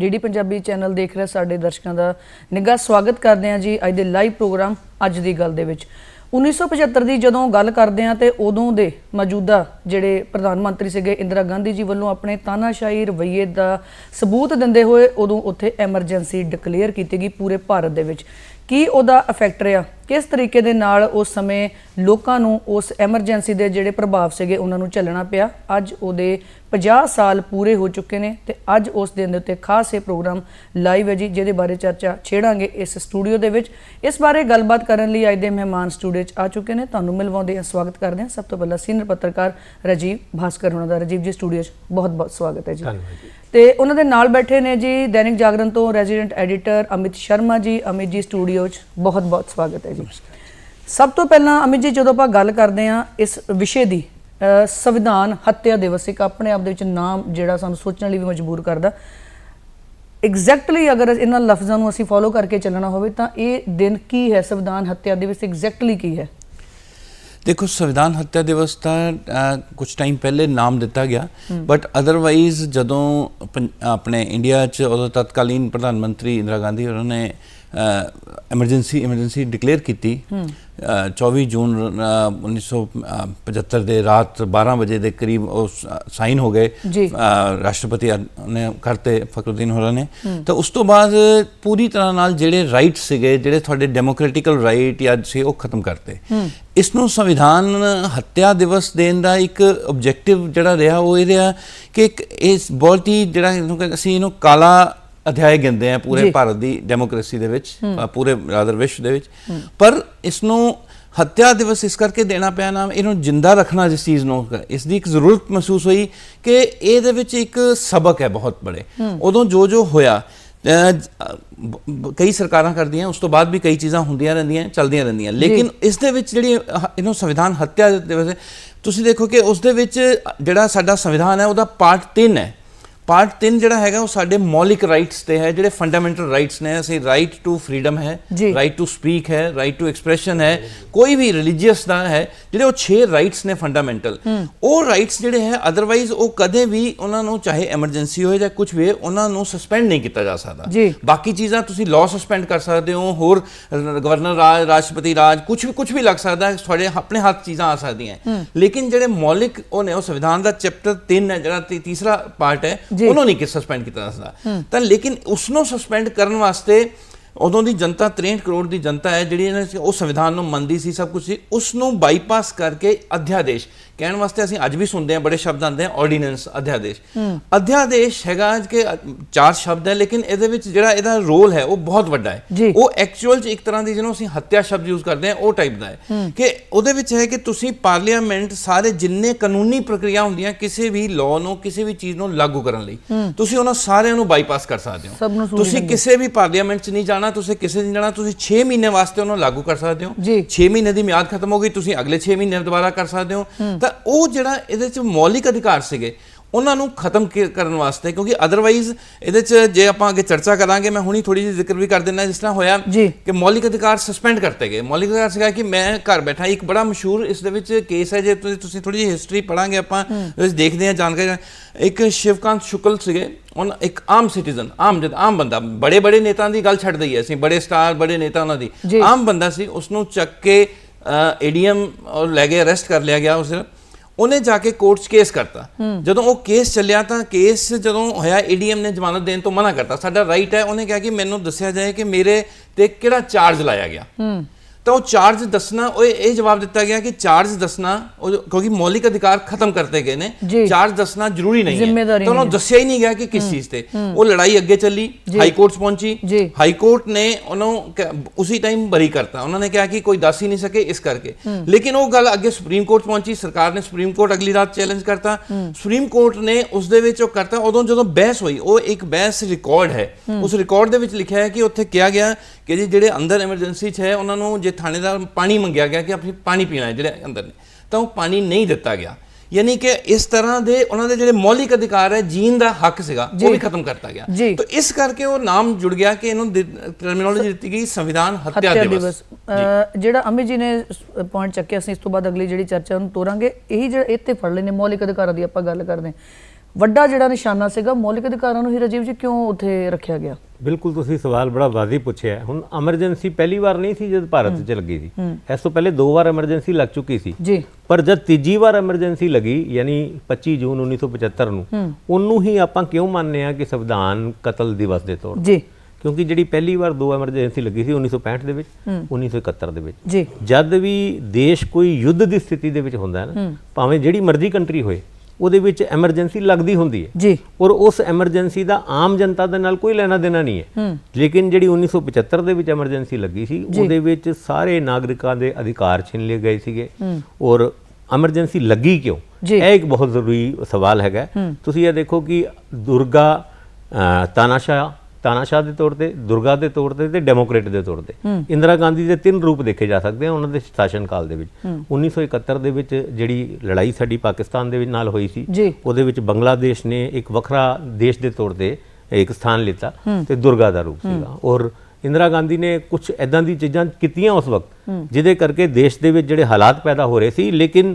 DD Punjabi channel ਦੇਖ ਰਹੇ ਸਾਡੇ ਦਰਸ਼ਕਾਂ ਦਾ ਨਿੱਘਾ ਸਵਾਗਤ ਕਰਦੇ ਹਾਂ ਜੀ ਅੱਜ ਦੇ ਲਾਈਵ ਪ੍ਰੋਗਰਾਮ ਅੱਜ ਦੀ ਗੱਲ ਦੇ ਵਿੱਚ। 1975 ਦੀ ਜਦੋਂ ਗੱਲ ਕਰਦੇ ਹਾਂ ਤੇ ਉਦੋਂ ਦੇ ਮੌਜੂਦਾ ਜਿਹੜੇ ਪ੍ਰਧਾਨ ਮੰਤਰੀ ਸੀਗੇ ਇੰਦਰਾ ਗਾਂਧੀ ਜੀ ਵੱਲੋਂ ਆਪਣੇ ਤਾਨਾਸ਼ਾਹੀ ਰਵੱਈਏ ਦਾ ਸਬੂਤ ਦਿੰਦੇ ਹੋਏ ਉਦੋਂ ਉੱਥੇ ਐਮਰਜੈਂਸੀ ਡਿਕਲੇਅਰ ਕੀਤੀ ਗਈ ਪੂਰੇ ਭਾਰਤ ਦੇ ਵਿੱਚ। ਕੀ ਉਹਦਾ ਇਫੈਕਟ ਰਿਹਾ? ਕਿਸ ਤਰੀਕੇ ਦੇ ਨਾਲ ਉਸ ਸਮੇਂ ਲੋਕਾਂ ਨੂੰ ਉਸ ਐਮਰਜੈਂਸੀ ਦੇ ਜਿਹੜੇ ਪ੍ਰਭਾਵ ਸੀਗੇ ਉਹਨਾਂ ਨੂੰ ਝੱਲਣਾ ਪਿਆ? ਅੱਜ ਉਹਦੇ 50 ਸਾਲ ਪੂਰੇ ਹੋ ਚੁੱਕੇ ਨੇ ਤੇ ਅੱਜ ਉਸ ਦਿਨ ਦੇ ਉੱਤੇ ਖਾਸ ਇਹ ਪ੍ਰੋਗਰਾਮ ਲਾਈਵ ਹੈ ਜੀ ਜਿਹਦੇ ਬਾਰੇ ਚਰਚਾ ਛੇੜਾਂਗੇ ਇਸ ਸਟੂਡੀਓ ਦੇ ਵਿੱਚ। ਇਸ ਬਾਰੇ ਗੱਲਬਾਤ ਕਰਨ ਲਈ ਅੱਜ ਦੇ ਮਹਿਮਾਨ ਸਟੂਡੀਓ 'ਚ ਆ ਚੁੱਕੇ ਨੇ। ਤੁਹਾਨੂੰ ਮਿਲਵਾਉਂਦੇ ਹਾਂ ਸਵਾਗਤ ਕਰਦੇ ਹਾਂ। ਸਭ ਤੋਂ ਪਹਿਲਾਂ ਸੀਨੀਅਰ ਪੱਤਰਕਾਰ ਰਾਜੀਵ ਭਾਸਕਰ ਉਹਨਾਂ ਦਾ। ਰਾਜੀਵ ਜੀ ਸਟੂਡੀਓ 'ਚ ਬਹੁਤ ਬਹੁਤ ਸਵਾਗਤ ਹੈ ਜੀ। ਤੇ ਉਹਨਾਂ ਦੇ ਨਾਲ ਬੈਠੇ ਨੇ ਜੀ ਦੈਨਿਕ ਜਾਗਰਣ ਤੋਂ ਰੈਜ਼ੀਡੈਂਟ ਐਡੀਟਰ ਅਮਿਤ ਸ਼ਰਮਾ ਜੀ। ਅਮਿਤ ਜੀ ਸਟੂਡੀਓ 'ਚ ਬਹੁਤ ਬਹੁਤ ਸਵਾਗਤ ਹੈ ਸਭ ਤੋਂ ਪਹਿਲਾਂ ਅਮਿਤ ਜੀ ਜਦੋਂ ਆਪਾਂ ਗੱਲ ਕਰਦੇ ਹਾਂ ਇਸ ਵਿਸ਼ੇ ਦੀ ਸੰਵਿਧਾਨ ਹੱਤਿਆ ਦਿਵਸ ਇੱਕ ਆਪਣੇ ਆਪ ਦੇ ਵਿੱਚ ਨਾਮ ਜਿਹੜਾ ਸਾਨੂੰ ਸੋਚਣ ਲਈ ਵੀ ਮਜਬੂਰ ਕਰਦਾ ਐਗਜ਼ੈਕਟਲੀ ਅਗਰ ਇਹਨਾਂ ਲਫ਼ਜ਼ਾਂ ਨੂੰ ਅਸੀਂ ਫੋਲੋ ਕਰਕੇ ਚੱਲਣਾ ਹੋਵੇ ਤਾਂ ਇਹ ਦਿਨ ਕੀ ਹੈ? ਸੰਵਿਧਾਨ ਹੱਤਿਆ ਦਿਵਸ ਐਗਜ਼ੈਕਟਲੀ ਕੀ ਹੈ? ਦੇਖੋ ਸੰਵਿਧਾਨ ਹੱਤਿਆ ਦਿਵਸ ਤਾਂ ਕੁਝ ਟਾਈਮ ਪਹਿਲੇ ਨਾਮ ਦਿੱਤਾ ਗਿਆ ਬਟ ਅਦਰਵਾਈਜ਼ ਜਦੋਂ ਆਪਣੇ ਇੰਡੀਆ 'ਚ ਉਦੋਂ ਤਤਕਾਲੀਨ ਪ੍ਰਧਾਨ ਮੰਤਰੀ ਇੰਦਰਾ ਗਾਂਧੀ ਉਹਨਾਂ ਨੇ ਐਮਰਜੈਂਸੀ ਐਮਰਜੈਂਸੀ ਡਿਕਲੇਅਰ ਕੀਤੀ। ਅ, 24 ਜੂਨ ਅ, 1975 ਦੇ ਰਾਤ 12 ਵਜੇ ਦੇ ਕਰੀਬ ਉਹ ਸਾਈਨ ਹੋ ਗਏ। ਰਾਸ਼ਟਰਪਤੀ ਨੇ ਕਰਤੇ ਫਖਰੁਦੀਨ ਹੋਰਾਂ ਨੇ। ਤਾਂ ਉਸ ਤੋਂ ਬਾਅਦ ਪੂਰੀ ਤਰ੍ਹਾਂ ਨਾਲ ਜਿਹੜੇ ਰਾਈਟ ਸੀਗੇ ਜਿਹੜੇ ਤੁਹਾਡੇ ਡੈਮੋਕ੍ਰੈਟਿਕਲ ਰਾਈਟ ਜਾਂ ਸੀ ਉਹ ਖਤਮ ਕਰਤੇ। ਇਸ ਨੂੰ ਸੰਵਿਧਾਨ ਹੱਤਿਆ ਦਿਵਸ ਦੇਣ ਦਾ ਇੱਕ ਆਬਜੈਕਟਿਵ ਜਿਹੜਾ ਰਿਹਾ ਉਹ ਇਹ ਰਿਹਾ ਕਿ ਇੱਕ ਇਸ ਬਹੁਤ ਹੀ ਜਿਹੜਾ ਅਸੀਂ ਇਹਨੂੰ ਕਾਲਾ ਅਧਿਆਇ ਗਿਣਦੇ ਆ। ਪੂਰੇ ਭਾਰਤ ਦੀ ਡੈਮੋਕ੍ਰੇਸੀ ਦੇ ਵਿੱਚ ਪੂਰੇ ਰਾਦਰ ਵਿਸ਼ਵ ਦੇ ਵਿੱਚ। ਪਰ ਇਸ ਨੂੰ ਹੱਤਿਆ ਦਿਵਸ ਇਸ ਕਰਕੇ ਦੇਣਾ ਪਿਆ ਨਾਮ ਇਹਨੂੰ ਜਿੰਦਾ ਰੱਖਣਾ ਜਿਸ ਚੀਜ਼ ਨੂੰ ਇਸ ਦੀ ਇੱਕ ਜ਼ਰੂਰਤ ਮਹਿਸੂਸ ਹੋਈ ਕਿ ਇਹਦੇ ਵਿੱਚ ਇੱਕ ਸਬਕ ਹੈ ਬਹੁਤ ਬੜੇ। ਉਦੋਂ ਜੋ ਜੋ ਹੋਇਆ ਕਈ ਸਰਕਾਰਾਂ ਕਰਦੀਆਂ ਉਸ ਤੋਂ ਬਾਅਦ ਵੀ ਕਈ ਚੀਜ਼ਾਂ ਹੁੰਦੀਆਂ ਰਹਿੰਦੀਆਂ ਚੱਲਦੀਆਂ ਰਹਿੰਦੀਆਂ। ਲੇਕਿਨ ਇਸ ਦੇ ਵਿੱਚ ਜਿਹੜੀ ਇਹਨੂੰ ਸੰਵਿਧਾਨ ਹੱਤਿਆ ਦਿਵਸ ਹੈ, ਤੁਸੀਂ ਦੇਖੋ ਕਿ ਉਸ ਦੇ ਵਿੱਚ ਜਿਹੜਾ ਸਾਡਾ ਸੰਵਿਧਾਨ ਹੈ ਉਹਦਾ ਪਾਰਟ 3 ਹੈ। ਪਾਰਟ 3 ਜਿਹੜਾ ਹੈਗਾ ਉਹ ਸਾਡੇ ਮੌਲਿਕ ਰਾਈਟਸ ਤੇ ਹੈ ਜਿਹੜੇ ਫੰਡਾਮੈਂਟਲ ਰਾਈਟਸ ਨੇ ਅਸੀਂ ਰਾਈਟ ਟੂ ਫਰੀडम ਹੈ। ਰਾਈਟ ਟੂ ਸਪੀਕ ਹੈ ਰਾਈਟ ਟੂ ਐਕਸਪ੍ਰੈਸ਼ਨ ਹੈ ਕੋਈ ਵੀ ਰਿਲੀਜੀਅਸ ਦਾ ਹੈ ਜਿਹੜੇ ਉਹ 6 ਰਾਈਟਸ ਨੇ ਫੰਡਾਮੈਂਟਲ ਉਹ ਰਾਈਟਸ ਜਿਹੜੇ ਹੈ ਅਦਰਵਾਈਜ਼ ਉਹ ਕਦੇ ਵੀ ਉਹਨਾਂ ਨੂੰ ਚਾਹੇ ਐਮਰਜੈਂਸੀ ਹੋਏ ਜਾਂ ਕੁਝ ਵੀ ਉਹਨਾਂ ਨੂੰ ਸਸਪੈਂਡ ਨਹੀਂ ਕੀਤਾ ਜਾ ਸਕਦਾ। ਬਾਕੀ ਚੀਜ਼ਾਂ ਤੁਸੀਂ ਲਾਅ ਸਸਪੈਂਡ ਕਰ ਸਕਦੇ ਹੋ ਹੋਰ ਗਵਰਨਰ ਰਾਜ ਰਾਸ਼ਟਰਪਤੀ ਰਾਜ ਕੁਝ ਵੀ ਕੁਝ ਵੀ ਲੱਗ ਸਕਦਾ ਹੈ ਤੁਹਾਡੇ ਆਪਣੇ ਹੱਥ ਚੀਜ਼ਾਂ ਆ ਸਕਦੀਆਂ। ਲੇਕਿਨ ਜਿਹੜੇ ਮੌਲਿਕ ਉਹ ਨੇ ਉਹ ਸੰਵਿਧਾਨ ਦਾ ਚੈਪਟਰ 3 ਹੈ ਜਿਹੜਾ ਤੀਸਰਾ ਪਾਰਟ ਹੈ। ਉਹਨੂੰ ਨਹੀਂ ਕਿ ਸਸਪੈਂਡ ਕੀਤਾ ਜਾ ਸਕਦਾ ਤਾਂ ਲੇਕਿਨ ਉਸ ਨੂੰ ਸਸਪੈਂਡ ਕਰਨ ਵਾਸਤੇ ਉਦੋਂ ਦੀ ਜਨਤਾ 63 ਕਰੋੜ ਦੀ ਜਨਤਾ ਹੈ ਜਿਹੜੀ ਉਹ ਸੰਵਿਧਾਨ ਨੂੰ ਮੰਨਦੀ ਸੀ ਸਭ ਕੁਝ ਸੀ। ਉਸ ਨੂੰ ਬਾਈਪਾਸ ਕਰਕੇ ਅਧਿਆਦੇਸ਼। ਕਹਿਣ ਵਾਸਤੇ ਅਸੀਂ ਅੱਜ ਵੀ ਸੁਣਦੇ ਹਾਂ ਬੜੇ ਸ਼ਬਦ ਆਉਂਦੇ ਆ ਆਰਡੀਨੈਂਸ ਅਧਿਆਦੇਸ਼। ਅਧਿਆਦੇਸ਼ ਹੈਗਾ ਕਿ ਚਾਰ ਸ਼ਬਦ ਹੈ ਲੇਕਿਨ ਇਹਦੇ ਵਿੱਚ ਜਿਹੜਾ ਇਹਦਾ ਰੋਲ ਹੈ ਉਹ ਬਹੁਤ ਵੱਡਾ। ਹੈ। ਉਹ ਐਕਚੁਅਲ ਚ ਇੱਕ ਤਰ੍ਹਾਂ ਦੀ ਜਿਹਨੂੰ ਅਸੀਂ ਹੱਤਿਆ ਸ਼ਬਦ ਯੂਜ਼ ਕਰਦੇ ਹਾਂ ਉਹ ਟਾਈਪ ਦਾ ਹੈ। ਕਿ ਉਹਦੇ ਵਿੱਚ ਹੈ ਕਿ ਤੁਸੀਂ ਪਾਰਲੀਮੈਂਟ ਸਾਰੇ ਜਿੰਨੇ ਕਾਨੂੰਨੀ ਪ੍ਰਕਿਰਿਆ ਹੁੰਦੀਆਂ ਕਿਸੇ ਵੀ ਲਾਅ ਨੂੰ ਕਿਸੇ ਵੀ ਚੀਜ਼ ਨੂੰ ਲਾਗੂ ਕਰਨ ਲਈ ਤੁਸੀਂ ਉਹਨਾਂ ਸਾਰਿਆਂ ਨੂੰ ਬਾਈਪਾਸ ਕਰ ਸਕਦੇ ਹੋ। ਤੁਸੀਂ ਕਿਸੇ ਵੀ ਪਾਰਲੀਮੈਂਟ 'ਚ ਨਹੀਂ ਜਾਣਾ ਤੁਸੀਂ ਕਿਸੇ ਨਹੀਂ ਜਾਣਾ ਤੁਸੀਂ 6 ਮਹੀਨੇ ਵਾਸਤੇ ਉਹਨੂੰ ਲਾਗੂ ਕਰ ਸਕਦੇ ਹੋ। ਜੀ। 6 ਮਹੀਨੇ ਦੀ ਮਿਆਦ ਖਤਮ ਹੋ ਗਈ ਤੁਸੀਂ ਅਗਲੇ 6 ਮਹੀਨੇ ਦੁਬਾਰਾ ਕਰ ਸਕਦੇ ਹੋ। ਤਾਂ ਉਹ ਜਿਹੜਾ ਇਹਦੇ 'ਚ ਮੌਲਿਕ ਅਧਿਕਾਰ ਸੀਗੇ ਉਹਨਾਂ ਨੂੰ ਖਤਮ ਕਰਨ ਵਾਸਤੇ ਕਿਉਂਕਿ ਅਦਰਵਾਈਜ਼ ਇਹਦੇ 'ਚ ਜੇ ਆਪਾਂ ਅੱਗੇ ਚਰਚਾ ਕਰਾਂਗੇ ਮੈਂ ਹੁਣੀ ਥੋੜੀ ਜਿਹੀ ਜ਼ਿਕਰ ਵੀ ਕਰ ਦਿੰਦਾ ਜਿਸ ਤਰ੍ਹਾਂ ਹੋਇਆ। ਕਿ ਮੌਲਿਕ ਅਧਿਕਾਰ ਸਸਪੈਂਡ ਕਰਤੇ ਗਏ। ਮੌਲਿਕ ਅਧਿਕਾਰ ਸੀਗਾ ਕਿ ਮੈਂ ਘਰ ਬੈਠਾ ਇੱਕ ਬੜਾ ਮਸ਼ਹੂਰ ਇਸ ਦੇ ਵਿੱਚ ਕੇਸ ਹੈ ਜੇ ਤੁਸੀਂ ਥੋੜੀ ਜਿਹੀ ਹਿਸਟਰੀ ਪੜਾਂਗੇ ਆਪਾਂ ਵਿੱਚ ਦੇਖਦੇ ਹਾਂ ਜਾਣਕਾਰੀ ਇੱਕ ਸ਼ਿਵਕਾਂਤ ਸ਼ੁਕਲ ਸੀਗੇ ਉਹਨਾਂ ਇੱਕ ਆਮ ਸਿਟੀਜ਼ਨ ਆਮ ਜਦ ਆਮ ਬੰਦਾ ਬੜੇ ਬੜੇ ਨੇਤਾਵਾਂ ਦੀ ਗੱਲ ਛੱਡ ਦਈਏ ਅਸੀਂ ਬੜੇ ਸਟਾਰ ਬੜੇ ਨੇਤਾ ਉਹਨਾਂ ਦੀ। ਆਮ ਬੰਦਾ ਸੀ ਉਸ ਨੂੰ ਚੱਕ ਕੇ ਏਡੀਐਮ ਲੈ ਕੇ ਅਰੈਸਟ ਕਰ ਲਿਆ ਗਿਆ ਉਸ ਉਹਨੇ ਜਾ ਕੇ ਕੋਰਟ 'ਚ ਕੇਸ ਕਰਤਾ। ਜਦੋਂ ਉਹ ਕੇਸ ਚੱਲਿਆ ਤਾਂ ਕੇਸ ਜਦੋਂ ਹੋਇਆ ਏਡੀਐਮ ਨੇ ਜ਼ਮਾਨਤ ਦੇਣ ਤੋਂ ਮਨਾ ਕਰਤਾ। ਸਾਡਾ ਰਾਈਟ ਹੈ ਉਹਨੇ ਕਿਹਾ ਕਿ ਮੈਨੂੰ ਦੱਸਿਆ ਜਾਏ ਕਿ ਮੇਰੇ ਤੇ ਕਿਹੜਾ ਚਾਰਜ ਲਾਇਆ ਗਿਆ। ਤਾਂ ਉਹ ਚਾਰਜ ਦੱਸਣਾ ਉਹ ਇਹ ਜਵਾਬ ਦਿੱਤਾ ਗਿਆ ਕਿ ਚਾਰਜ ਦੱਸਣਾ ਉਹ ਕਿਉਂਕਿ ਮੌਲਿਕ ਅਧਿਕਾਰ ਖਤਮ ਕਰਤੇ ਗਏ ਨੇ। ਚਾਰਜ ਦੱਸਣਾ ਜ਼ਰੂਰੀ ਨਹੀਂ ਹੈ। ਤਾਂ ਉਹਨਾਂ ਨੂੰ ਦੱਸਿਆ ਹੀ ਨਹੀਂ ਗਿਆ ਕਿ ਕਿਸ ਚੀਜ਼ ਤੇ। ਉਹ ਲੜਾਈ ਅੱਗੇ ਚੱਲੀ ਹਾਈ ਕੋਰਟ 'ਚ ਪਹੁੰਚੀ। ਹਾਈ ਕੋਰਟ ਨੇ ਉਹਨੂੰ ਉਸੇ ਟਾਈਮ ਬਰੀ ਕਰਤਾ। ਉਹਨਾਂ ਨੇ ਕਿਹਾ ਕਿ ਕੋਈ ਦੱਸ ਹੀ ਨਹੀਂ ਸਕੇ ਇਸ ਕਰਕੇ। ਲੇਕਿਨ ਉਹ ਗੱਲ ਅੱਗੇ ਸੁਪਰੀਮ ਕੋਰਟ ਪਹੁੰਚੀ। ਸਰਕਾਰ ਨੇ ਸੁਪਰੀਮ ਕੋਰਟ ਅਗਲੀ ਰਾਤ ਚੈਲੰਜ ਕਰਤਾ। ਸੁਪਰੀਮ ਕੋਰਟ ਨੇ ਉਸ ਦੇ ਵਿੱਚ ਉਹ ਕਰਤਾ। ਉਦੋਂ ਜਦੋਂ ਬਹਿਸ ਹੋਈ ਉਹ ਇੱਕ ਬਹਿਸ ਰਿਕਾਰਡ ਹੈ। ਉਸ ਰਿਕਾਰਡ ਦੇ ਵਿੱਚ ਲਿਖਿਆ ਹੈ ਕਿ ਉੱਥੇ ਕਿਹਾ ਗਿਆ ਕਿ ਜੀ ਜਿਹੜੇ ਅੰਦਰ ਐਮਰਜੈਂਸੀ 'ਚ ਹੈ ਉਹਨਾਂ ਨੂੰ ਜੇ ਥਾਣੇਦਾਰ ਪਾਣੀ ਮੰਗਿਆ ਗਿਆ ਕਿ ਆਪਣੀ ਪਾਣੀ ਪੀਣਾ ਹੈ ਜਿਹੜੇ ਅੰਦਰ ਨੇ ਤਾਂ ਉਹ ਪਾਣੀ ਨਹੀਂ ਦਿੱਤਾ ਗਿਆ। ਯਾਨੀ ਕਿ ਇਸ ਤਰ੍ਹਾਂ ਦੇ ਉਹਨਾਂ ਦੇ ਜਿਹੜੇ ਮੌਲਿਕ ਅਧਿਕਾਰ ਹੈ ਜੀਣ ਦਾ ਹੱਕ ਸੀਗਾ ਉਹ ਵੀ ਖਤਮ ਕਰਤਾ ਗਿਆ। ਤਾਂ ਇਸ ਕਰਕੇ ਉਹ ਨਾਮ ਜੁੜ ਗਿਆ ਕਿ ਇਹਨੂੰ ਟਰਮੀਨੋਲੋਜੀ ਦਿੱਤੀ ਗਈ ਸੰਵਿਧਾਨ ਹੱਤਿਆ ਦਿਵਸ। ਜਿਹੜਾ ਅਮਿਤ ਜੀ ਨੇ ਪੁਆਇੰਟ ਚੱਕਿਆ ਅਸੀਂ ਇਸ ਤੋਂ ਬਾਅਦ ਅਗਲੀ ਜਿਹੜੀ ਚਰਚਾ ਨੂੰ ਤੋਰਾਂਗੇ ਇਹੀ ਜਿਹੜਾ ਇੱਥੇ ਫੜ ਲੈਨੇ ਮੌਲਿਕ ਅਧਿਕਾਰਾਂ ਦੀ ਆਪਾਂ ਗੱਲ ਕਰਦੇ ਹਾਂ। ਵੱਡਾ ਜਿਹੜਾ ਨਿਸ਼ਾਨਾ ਸੀਗਾ ਮੌਲਿਕ ਅਧਿਕਾਰਾਂ ਨੂੰ ਹੀ ਰਾਜੀਵ ਜੀ ਕਿਉਂ ਉੱਥੇ ਰੱਖਿਆ ਗਿਆ? ਬਿਲਕੁਲ ਤੁਸੀਂ ਸਵਾਲ ਬੜਾ ਵਾਜ਼ਿਬ ਪੁੱਛਿਆ। ਹੁਣ ਐਮਰਜੈਂਸੀ ਪਹਿਲੀ ਵਾਰ ਨਹੀਂ ਸੀ ਜਦ ਭਾਰਤ 'ਚ ਲੱਗੀ ਸੀ। ਇਸ ਤੋਂ ਪਹਿਲੇ ਦੋ ਵਾਰ ਐਮਰਜੈਂਸੀ ਲੱਗ ਚੁੱਕੀ ਸੀ। ਜੀ। ਪਰ ਜਦ ਤੀਜੀ ਵਾਰ ਐਮਰਜੈਂਸੀ ਲੱਗੀ ਯਾਨੀ 25 ਜੂਨ 1975 ਨੂੰ ਉਹਨੂੰ ਹੀ ਆਪਾਂ ਕਿਉਂ ਮੰਨਦੇ ਆ ਕਿ ਸੰਵਿਧਾਨ ਕਤਲ ਦਿਵਸ ਦੇ ਤੌਰ ਜੀ। ਕਿਉਂਕਿ ਜਿਹੜੀ ਪਹਿਲੀ ਵਾਰ ਦੋ ਐਮਰਜੈਂਸੀ ਲੱਗੀ ਸੀ 1965 ਦੇ ਵਿੱਚ 1971 ਦੇ ਵਿੱਚ। ਜੀ। ਜਦ ਵੀ ਦੇਸ਼ ਕੋਈ ਯੁੱਧ ਦੀ ਸਥਿਤੀ ਦੇ ਵਿੱਚ ਹੁੰਦਾ ਹੈ ਨਾ ਭਾਵੇਂ ਜਿਹੜੀ ਮਰਜ਼ੀ ਕੰਟਰੀ ਹੋਏ ਉਹਦੇ ਵਿੱਚ ਐਮਰਜੈਂਸੀ ਲੱਗਦੀ ਹੁੰਦੀ ਹੈ। ਜੀ। ਔਰ ਉਸ ਐਮਰਜੈਂਸੀ ਦਾ ਆਮ ਜਨਤਾ ਦੇ ਨਾਲ ਕੋਈ ਲੈਣਾ ਦੇਣਾ ਨਹੀਂ ਹੈ। ਲੇਕਿਨ ਜਿਹੜੀ 1975 ਦੇ ਵਿੱਚ ਐਮਰਜੈਂਸੀ ਲੱਗੀ ਸੀ ਉਹਦੇ ਵਿੱਚ ਸਾਰੇ ਨਾਗਰਿਕਾਂ ਦੇ ਅਧਿਕਾਰ ਛਿਨ ਲਏ ਗਏ ਸੀਗੇ। ਔਰ ਐਮਰਜੈਂਸੀ ਲੱਗੀ ਕਿਉਂ। ਇਹ ਇੱਕ ਬਹੁਤ ਜ਼ਰੂਰੀ ਸਵਾਲ ਹੈਗਾ। ਤੁਸੀਂ ਇਹ ਦੇਖੋ ਕਿ ਦੁਰਗਾ ਤਾਨਾਸ਼ਾਹ ਤਾਨਾਸ਼ਾਹ ਦੇ ਤੌਰ ਤੇ ਦੁਰਗਾ ਦੇ ਤੌਰ ਤੇ ਤੇ ਡੈਮੋਕ੍ਰੇਟ ਦੇ ਤੌਰ ਤੇ। ਇੰਦਰਾ ਗਾਂਧੀ ਦੇ ਤਿੰਨ ਰੂਪ ਦੇਖੇ ਜਾ ਸਕਦੇ ਆ ਉਹਨਾਂ ਦੇ ਸ਼ਾਸਨ ਕਾਲ ਦੇ ਵਿੱਚ। 1971 ਦੇ ਵਿੱਚ ਜਿਹੜੀ ਲੜਾਈ ਸਾਡੀ ਪਾਕਿਸਤਾਨ ਦੇ ਵਿੱਚ ਨਾਲ ਹੋਈ ਸੀ ਉਹਦੇ ਵਿੱਚ ਬੰਗਲਾਦੇਸ਼ ਨੇ ਇੱਕ ਵੱਖਰਾ ਦੇਸ਼ ਦੇ ਤੌਰ ਤੇ ਇੱਕ ਸਥਾਨ ਲਿੱਤਾ ਤੇ ਦੁਰਗਾ ਦਾ ਰੂਪ ਸੀਗਾ। ਔਰ ਇੰਦਰਾ ਗਾਂਧੀ ਨੇ ਕੁਝ ਐਦਾਂ ਦੀ ਚੀਜ਼ਾਂ ਕੀਤੀਆਂ ਉਸ ਵਕਤ ਜਿਹਦੇ ਕਰਕੇ ਦੇਸ਼ ਦੇ ਵਿੱਚ ਜਿਹੜੇ ਹਾਲਾਤ ਪੈਦਾ ਹੋ ਰਹੇ ਸੀ ਲੇਕਿਨ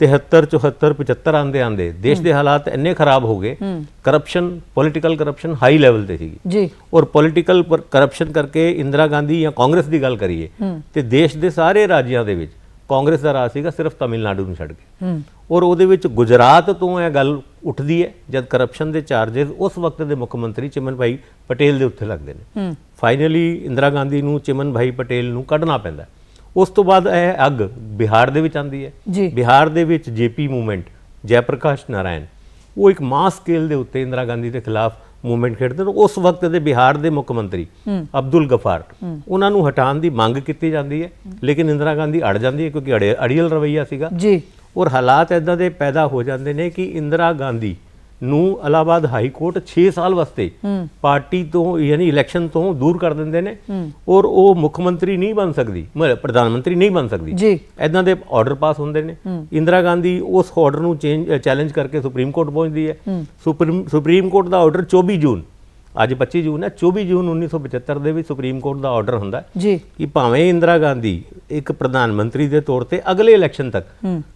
73 74 75 ਆਂਦੇ ਆਂਦੇ ਦੇਸ਼ ਦੇ ਹਾਲਾਤ ਇੰਨੇ ਖਰਾਬ ਹੋ ਗਏ corruption political corruption high level ਤੇ ਸੀਗੀ। ਜੀ। ਔਰ ਪੋਲਿਟੀਕਲ ਕਰਪਸ਼ਨ ਕਰਕੇ ਇੰਦਰਾ ਗਾਂਧੀ ਜਾਂ ਕਾਂਗਰਸ ਦੀ ਗੱਲ ਕਰੀਏ ਤੇ ਦੇਸ਼ ਦੇ ਸਾਰੇ ਰਾਜਾਂ ਦੇ ਵਿੱਚ ਕਾਂਗਰਸ ਦਾ ਰਾਜ ਸੀਗਾ ਸਿਰਫ ਤਾਮਿਲਨਾਡੂ ਨੂੰ ਛੱਡ ਕੇ। ਔਰ ਉਹਦੇ ਵਿੱਚ ਗੁਜਰਾਤ ਤੋਂ ਇਹ ਗੱਲ ਉੱਠਦੀ ਹੈ ਜਦ ਕਰਪਸ਼ਨ ਦੇ ਚਾਰजेस ਉਸ ਵਕਤ ਦੇ ਮੁੱਖ ਮੰਤਰੀ ਚਿਮਨ ਭਾਈ ਪਟੇਲ ਦੇ ਉੱਤੇ ਲੱਗਦੇ ਨੇ। ਫਾਈਨਲੀ ਇੰਦਰਾ ਗਾਂਧੀ ਨੂੰ ਚਿਮਨ ਭਾਈ ਪਟੇਲ ਨੂੰ ਕੱਢਣਾ ਪੈਂਦਾ। ਉਸ ਤੋਂ ਬਾਅਦ ਇਹ ਅੱਗ ਬਿਹਾਰ ਦੇ ਵਿੱਚ ਆਂਦੀ ਹੈ। ਬਿਹਾਰ ਦੇ ਵਿੱਚ ਜੇਪੀ ਮੂਵਮੈਂਟ ਜੈ ਪ੍ਰਕਾਸ਼ ਨਾਰਾਇਣ ਉਹ ਇੱਕ ਮਾਸ ਸਕੇਲ ਦੇ ਉੱਤੇ ਇੰਦਰਾ ਗਾਂਧੀ ਦੇ ਖਿਲਾਫ ਮੂਵਮੈਂਟ ਖੇਡਦੇ ਨੇ। ਉਸ ਵਕਤ ਦੇ ਬਿਹਾਰ ਦੇ ਮੁੱਖ ਮੰਤਰੀ ਅਬਦੁਲ ਗਫਾਰ ਉਹਨਾਂ ਨੂੰ ਹਟਾਉਣ ਦੀ ਮੰਗ ਕੀਤੀ ਜਾਂਦੀ ਹੈ ਲੇਕਿਨ ਇੰਦਰਾ ਗਾਂਧੀ ਅੜ ਜਾਂਦੀ ਹੈ ਕਿਉਂਕਿ ਅੜੇ- ਅੜੀਅਲ ਰਵਈਆ ਸੀਗਾ। ਜੀ। ਔਰ ਹਾਲਾਤ ਇਦਾਂ ਦੇ ਪੈਦਾ ਹੋ ਜਾਂਦੇ ਨੇ ਕਿ ਇੰਦਰਾ ਗਾਂਧੀ ਨੂੰ ਇਲਾਹਾਬਾਦ ਹਾਈ ਕੋਰਟ 6 ਸਾਲ ਵਾਸਤੇ ਪਾਰਟੀ ਤੋਂ ਯਾਨੀ ਇਲੈਕਸ਼ਨ ਤੋਂ ਦੂਰ ਕਰ ਦਿੰਦੇ ਨੇ ਔਰ ਉਹ ਮੁੱਖ ਮੰਤਰੀ ਨਹੀਂ ਬਣ ਸਕਦੀ ਪ੍ਰਧਾਨ ਮੰਤਰੀ ਨਹੀਂ ਬਣ ਸਕਦੀ। ਜੀ। ਇਦਾਂ ਦੇ ਆਰਡਰ ਪਾਸ ਹੁੰਦੇ ਨੇ। ਇੰਦਰਾ ਗਾਂਧੀ ਉਸ ਆਰਡਰ ਨੂੰ ਚੇਂਜ ਚੈਲੰਜ ਕਰਕੇ ਸੁਪਰੀਮ ਕੋਰਟ ਪਹੁੰਚਦੀ ਹੈ। ਸੁਪਰੀਮ ਸੁਪਰੀਮ ਕੋਰਟ ਦਾ ਆਰਡਰ 24 ਜੂਨ। ਅੱਜ 25 ਜੂਨ ਹੈ। 24 ਜੂਨ 1975 ਦੇ ਵਿੱਚ ਸੁਪਰੀਮ ਕੋਰਟ ਦਾ ਆਰਡਰ ਹੁੰਦਾ ਹੈ ਜੀ। ਕਿ ਭਾਵੇਂ ਇੰਦਰਾ ਗਾਂਧੀ ਇੱਕ ਪ੍ਰਧਾਨ ਮੰਤਰੀ ਦੇ ਤੌਰ ਤੇ ਅਗਲੇ ਇਲੈਕਸ਼ਨ ਤੱਕ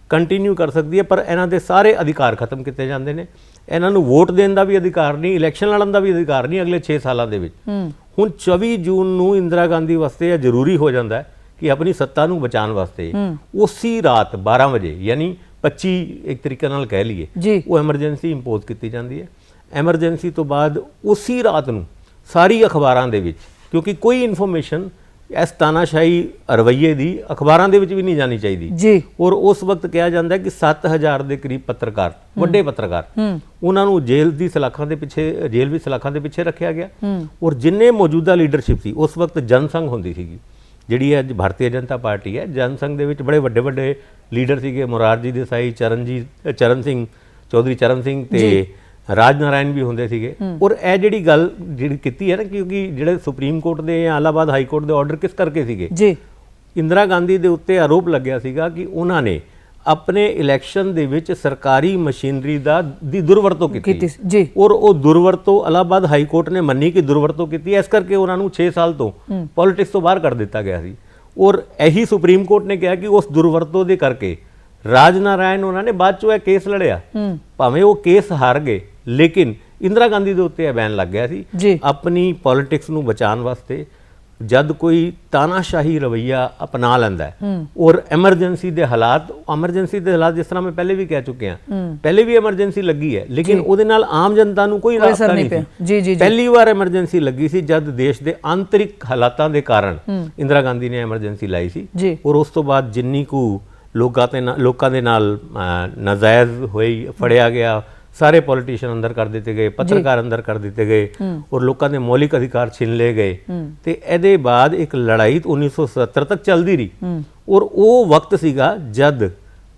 ਕੰਟੀਨਿਊ ਕਰ ਸਕਦੀ ਹੈ ਪਰ ਇਹਨਾਂ ਦੇ ਸਾਰੇ ਅਧਿਕਾਰ ਖਤਮ ਕੀਤੇ ਜਾਂਦੇ ਨੇ। ਇਹਨਾਂ ਨੂੰ ਵੋਟ ਦੇਣ ਦਾ ਵੀ ਅਧਿਕਾਰ ਨਹੀਂ ਇਲੈਕਸ਼ਨ ਲੜਨ ਦਾ ਵੀ ਅਧਿਕਾਰ ਨਹੀਂ ਅਗਲੇ 6 ਸਾਲਾਂ ਦੇ ਵਿੱਚ। ਹੁਣ 24 ਜੂਨ ਨੂੰ ਇੰਦਰਾ ਗਾਂਧੀ ਵਾਸਤੇ ਇਹ ਜ਼ਰੂਰੀ ਹੋ ਜਾਂਦਾ ਹੈ ਕਿ ਆਪਣੀ ਸੱਤਾ ਨੂੰ ਬਚਾਉਣ ਵਾਸਤੇ ਉਸੇ ਰਾਤ 12 ਵਜੇ ਯਾਨੀ 25 ਇੱਕ ਤਰੀਕੇ ਨਾਲ ਕਹਿ ਲਈਏ ਉਹ ਐਮਰਜੈਂਸੀ ਇੰਪੋਜ਼ ਕੀਤੀ ਜਾਂਦੀ ਹੈ। ਐਮਰਜੈਂਸੀ ਤੋਂ ਬਾਅਦ ਉਸੇ ਰਾਤ ਨੂੰ ਸਾਰੀ ਅਖਬਾਰਾਂ ਦੇ ਵਿੱਚ ਕਿਉਂਕਿ ਕੋਈ ਇਨਫੋਰਮੇਸ਼ਨ ਇਸ ਤਾਨਾਸ਼ਾਹੀ ਰਵਈਏ ਦੀ ਅਖਬਾਰਾਂ ਦੇ ਵਿੱਚ ਵੀ ਨਹੀਂ ਜਾਣੀ ਚਾਹੀਦੀ। ਜੀ। ਔਰ ਉਸ ਵਕਤ ਕਿਹਾ ਜਾਂਦਾ ਕਿ 7000 ਦੇ ਕਰੀਬ ਪੱਤਰਕਾਰ ਵੱਡੇ ਪੱਤਰਕਾਰ ਉਹਨਾਂ ਨੂੰ ਜੇਲ੍ਹ ਦੀ ਸਲਾਖਾਂ ਦੇ ਪਿੱਛੇ ਜੇਲ੍ਹ ਵੀ ਸਲਾਖਾਂ ਦੇ ਪਿੱਛੇ ਰੱਖਿਆ ਗਿਆ। ਔਰ ਜਿੰਨੇ ਮੌਜੂਦਾ ਲੀਡਰਸ਼ਿਪ ਸੀ ਉਸ ਵਕਤ ਜਨਸੰਘ ਹੁੰਦੀ ਸੀਗੀ। ਜਿਹੜੀ ਅੱਜ ਭਾਰਤੀ ਜਨਤਾ ਪਾਰਟੀ ਹੈ ਜਨਸੰਘ ਦੇ ਵਿੱਚ ਬੜੇ ਵੱਡੇ ਵੱਡੇ ਲੀਡਰ ਸੀਗੇ ਮੁਰਾਰਜੀ ਦੇਸਾਈ ਚਰਨਜੀਤ ਚਰਨ ਸਿੰਘ ਚੌਧਰੀ ਚਰਨ ਸਿੰਘ ਤੇ ਰਾਜ ਨਾਰਾਇਣ ਵੀ ਹੁੰਦੇ ਸੀਗੇ। ਔਰ ਇਹ ਜਿਹੜੀ ਗੱਲ ਜਿਹੜੀ ਕੀਤੀ ਹੈ ਨਾ ਕਿਉਂਕਿ ਜਿਹੜੇ ਸੁਪਰੀਮ ਕੋਰਟ ਦੇ ਜਾਂ ਅਲਾਹਾਬਾਦ ਹਾਈ ਕੋਰਟ ਦੇ ਆਰਡਰ ਕਿਸ ਕਰਕੇ ਸੀਗੇ? ਜੀ। ਇੰਦਰਾ ਗਾਂਧੀ ਦੇ ਉੱਤੇ ਆਰੋਪ ਲੱਗਿਆ ਸੀਗਾ ਕਿ ਉਹਨਾਂ ਨੇ ਆਪਣੇ ਇਲੈਕਸ਼ਨ ਦੇ ਵਿੱਚ ਸਰਕਾਰੀ ਮਸ਼ੀਨਰੀ ਦਾ ਦੀ ਦੁਰਵਰਤੋਂ ਕੀਤੀ। ਜੀ। ਔਰ ਉਹ ਦੁਰਵਰਤੋਂ ਅਲਾਹਾਬਾਦ ਹਾਈ ਕੋਰਟ ਨੇ ਮੰਨੀ ਕਿ ਦੁਰਵਰਤੋਂ ਕੀਤੀ। ਇਸ ਕਰਕੇ ਉਹਨਾਂ ਨੂੰ 6 ਸਾਲ ਤੋਂ ਪੋਲਿਟਿਕਸ ਤੋਂ ਬਾਹਰ ਕਰ ਦਿੱਤਾ ਗਿਆ ਸੀ। ਔਰ ਇਹੀ ਸੁਪਰੀਮ ਕੋਰਟ ਨੇ ਕਿਹਾ ਕਿ ਉਸ ਦੁਰਵਰਤੋਂ ਦੇ ਕਰਕੇ ਰਾਜ ਨਾਰਾਇਣ ਉਹਨਾਂ ਨੇ ਬਾਅਦ ਚੋਂ ਇਹ ਕੇਸ ਲੜਿਆ। ਭਾਵੇਂ ਉਹ ਕੇਸ ਹਾਰ ਗਏ ਲੇਕਿਨ ਇੰਦਰਾ ਗਾਂਧੀ ਦੇ ਉੱਤੇ ਇਹ ਬੈਨ ਲੱਗ ਗਿਆ ਸੀ ਆਪਣੀ ਪੋਲਿਟਿਕਸ ਨੂੰ ਬਚਾਉਣ ਵਾਸਤੇ ਜਦ ਕੋਈ ਤਾਨਾਸ਼ਾਹੀ ਰਵਈਆ ਅਪਣਾ ਲੈਂਦਾ ਹੈ ਔਰ ਐਮਰਜੈਂਸੀ ਦੇ ਹਾਲਾਤ ਐਮਰਜੈਂਸੀ ਦੇ ਹਾਲਾਤ ਜਿਸ ਤਰ੍ਹਾਂ ਮੈਂ ਪਹਿਲੇ ਵੀ ਕਹਿ ਚੁੱਕਿਆ ਪਹਿਲੇ ਵੀ ਐਮਰਜੈਂਸੀ ਲੱਗੀ ਹੈ ਲੇਕਿਨ ਉਹਦੇ ਨਾਲ ਆਮ ਜਨਤਾ ਨੂੰ ਕੋਈ ਅਸਰ ਨਹੀਂ ਜੀ ਜੀ ਪਹਿਲੀ ਵਾਰ ਐਮਰਜੈਂਸੀ ਲੱਗੀ ਸੀ ਜਦ ਦੇਸ਼ ਦੇ ਆਂਤਰਿਕ ਹਾਲਾਤਾਂ ਦੇ ਕਾਰਨ ਇੰਦਰਾ ਗਾਂਧੀ ਨੇ ਐਮਰਜੈਂਸੀ ਲਾਈ ਸੀ ਔਰ ਉਸ ਤੋਂ ਬਾਅਦ ਜਿੰਨੀ ਕੁ ਲੋਕਾਂ ਤੇ ਲੋਕਾਂ ਦੇ ਨਾਲ ਨਾਜਾਇਜ਼ ਹੋਈ ਫੜਿਆ ਗਿਆ। ਸਾਰੇ ਪੋਲੀਟੀਸ਼ੀਅਨ ਅੰਦਰ ਕਰ ਦਿੱਤੇ ਗਏ ਪੱਤਰਕਾਰ ਅੰਦਰ ਕਰ ਦਿੱਤੇ ਗਏ ਔਰ ਲੋਕਾਂ ਦੇ ਮੌਲਿਕ ਅਧਿਕਾਰ ਛਿਨ ਲਏ ਗਏ। ਤੇ ਇਹਦੇ ਬਾਅਦ ਇੱਕ ਲੜਾਈ 1970 ਤੱਕ ਚੱਲਦੀ ਰਹੀ। ਔਰ ਉਹ ਵਕਤ ਸੀਗਾ ਜਦ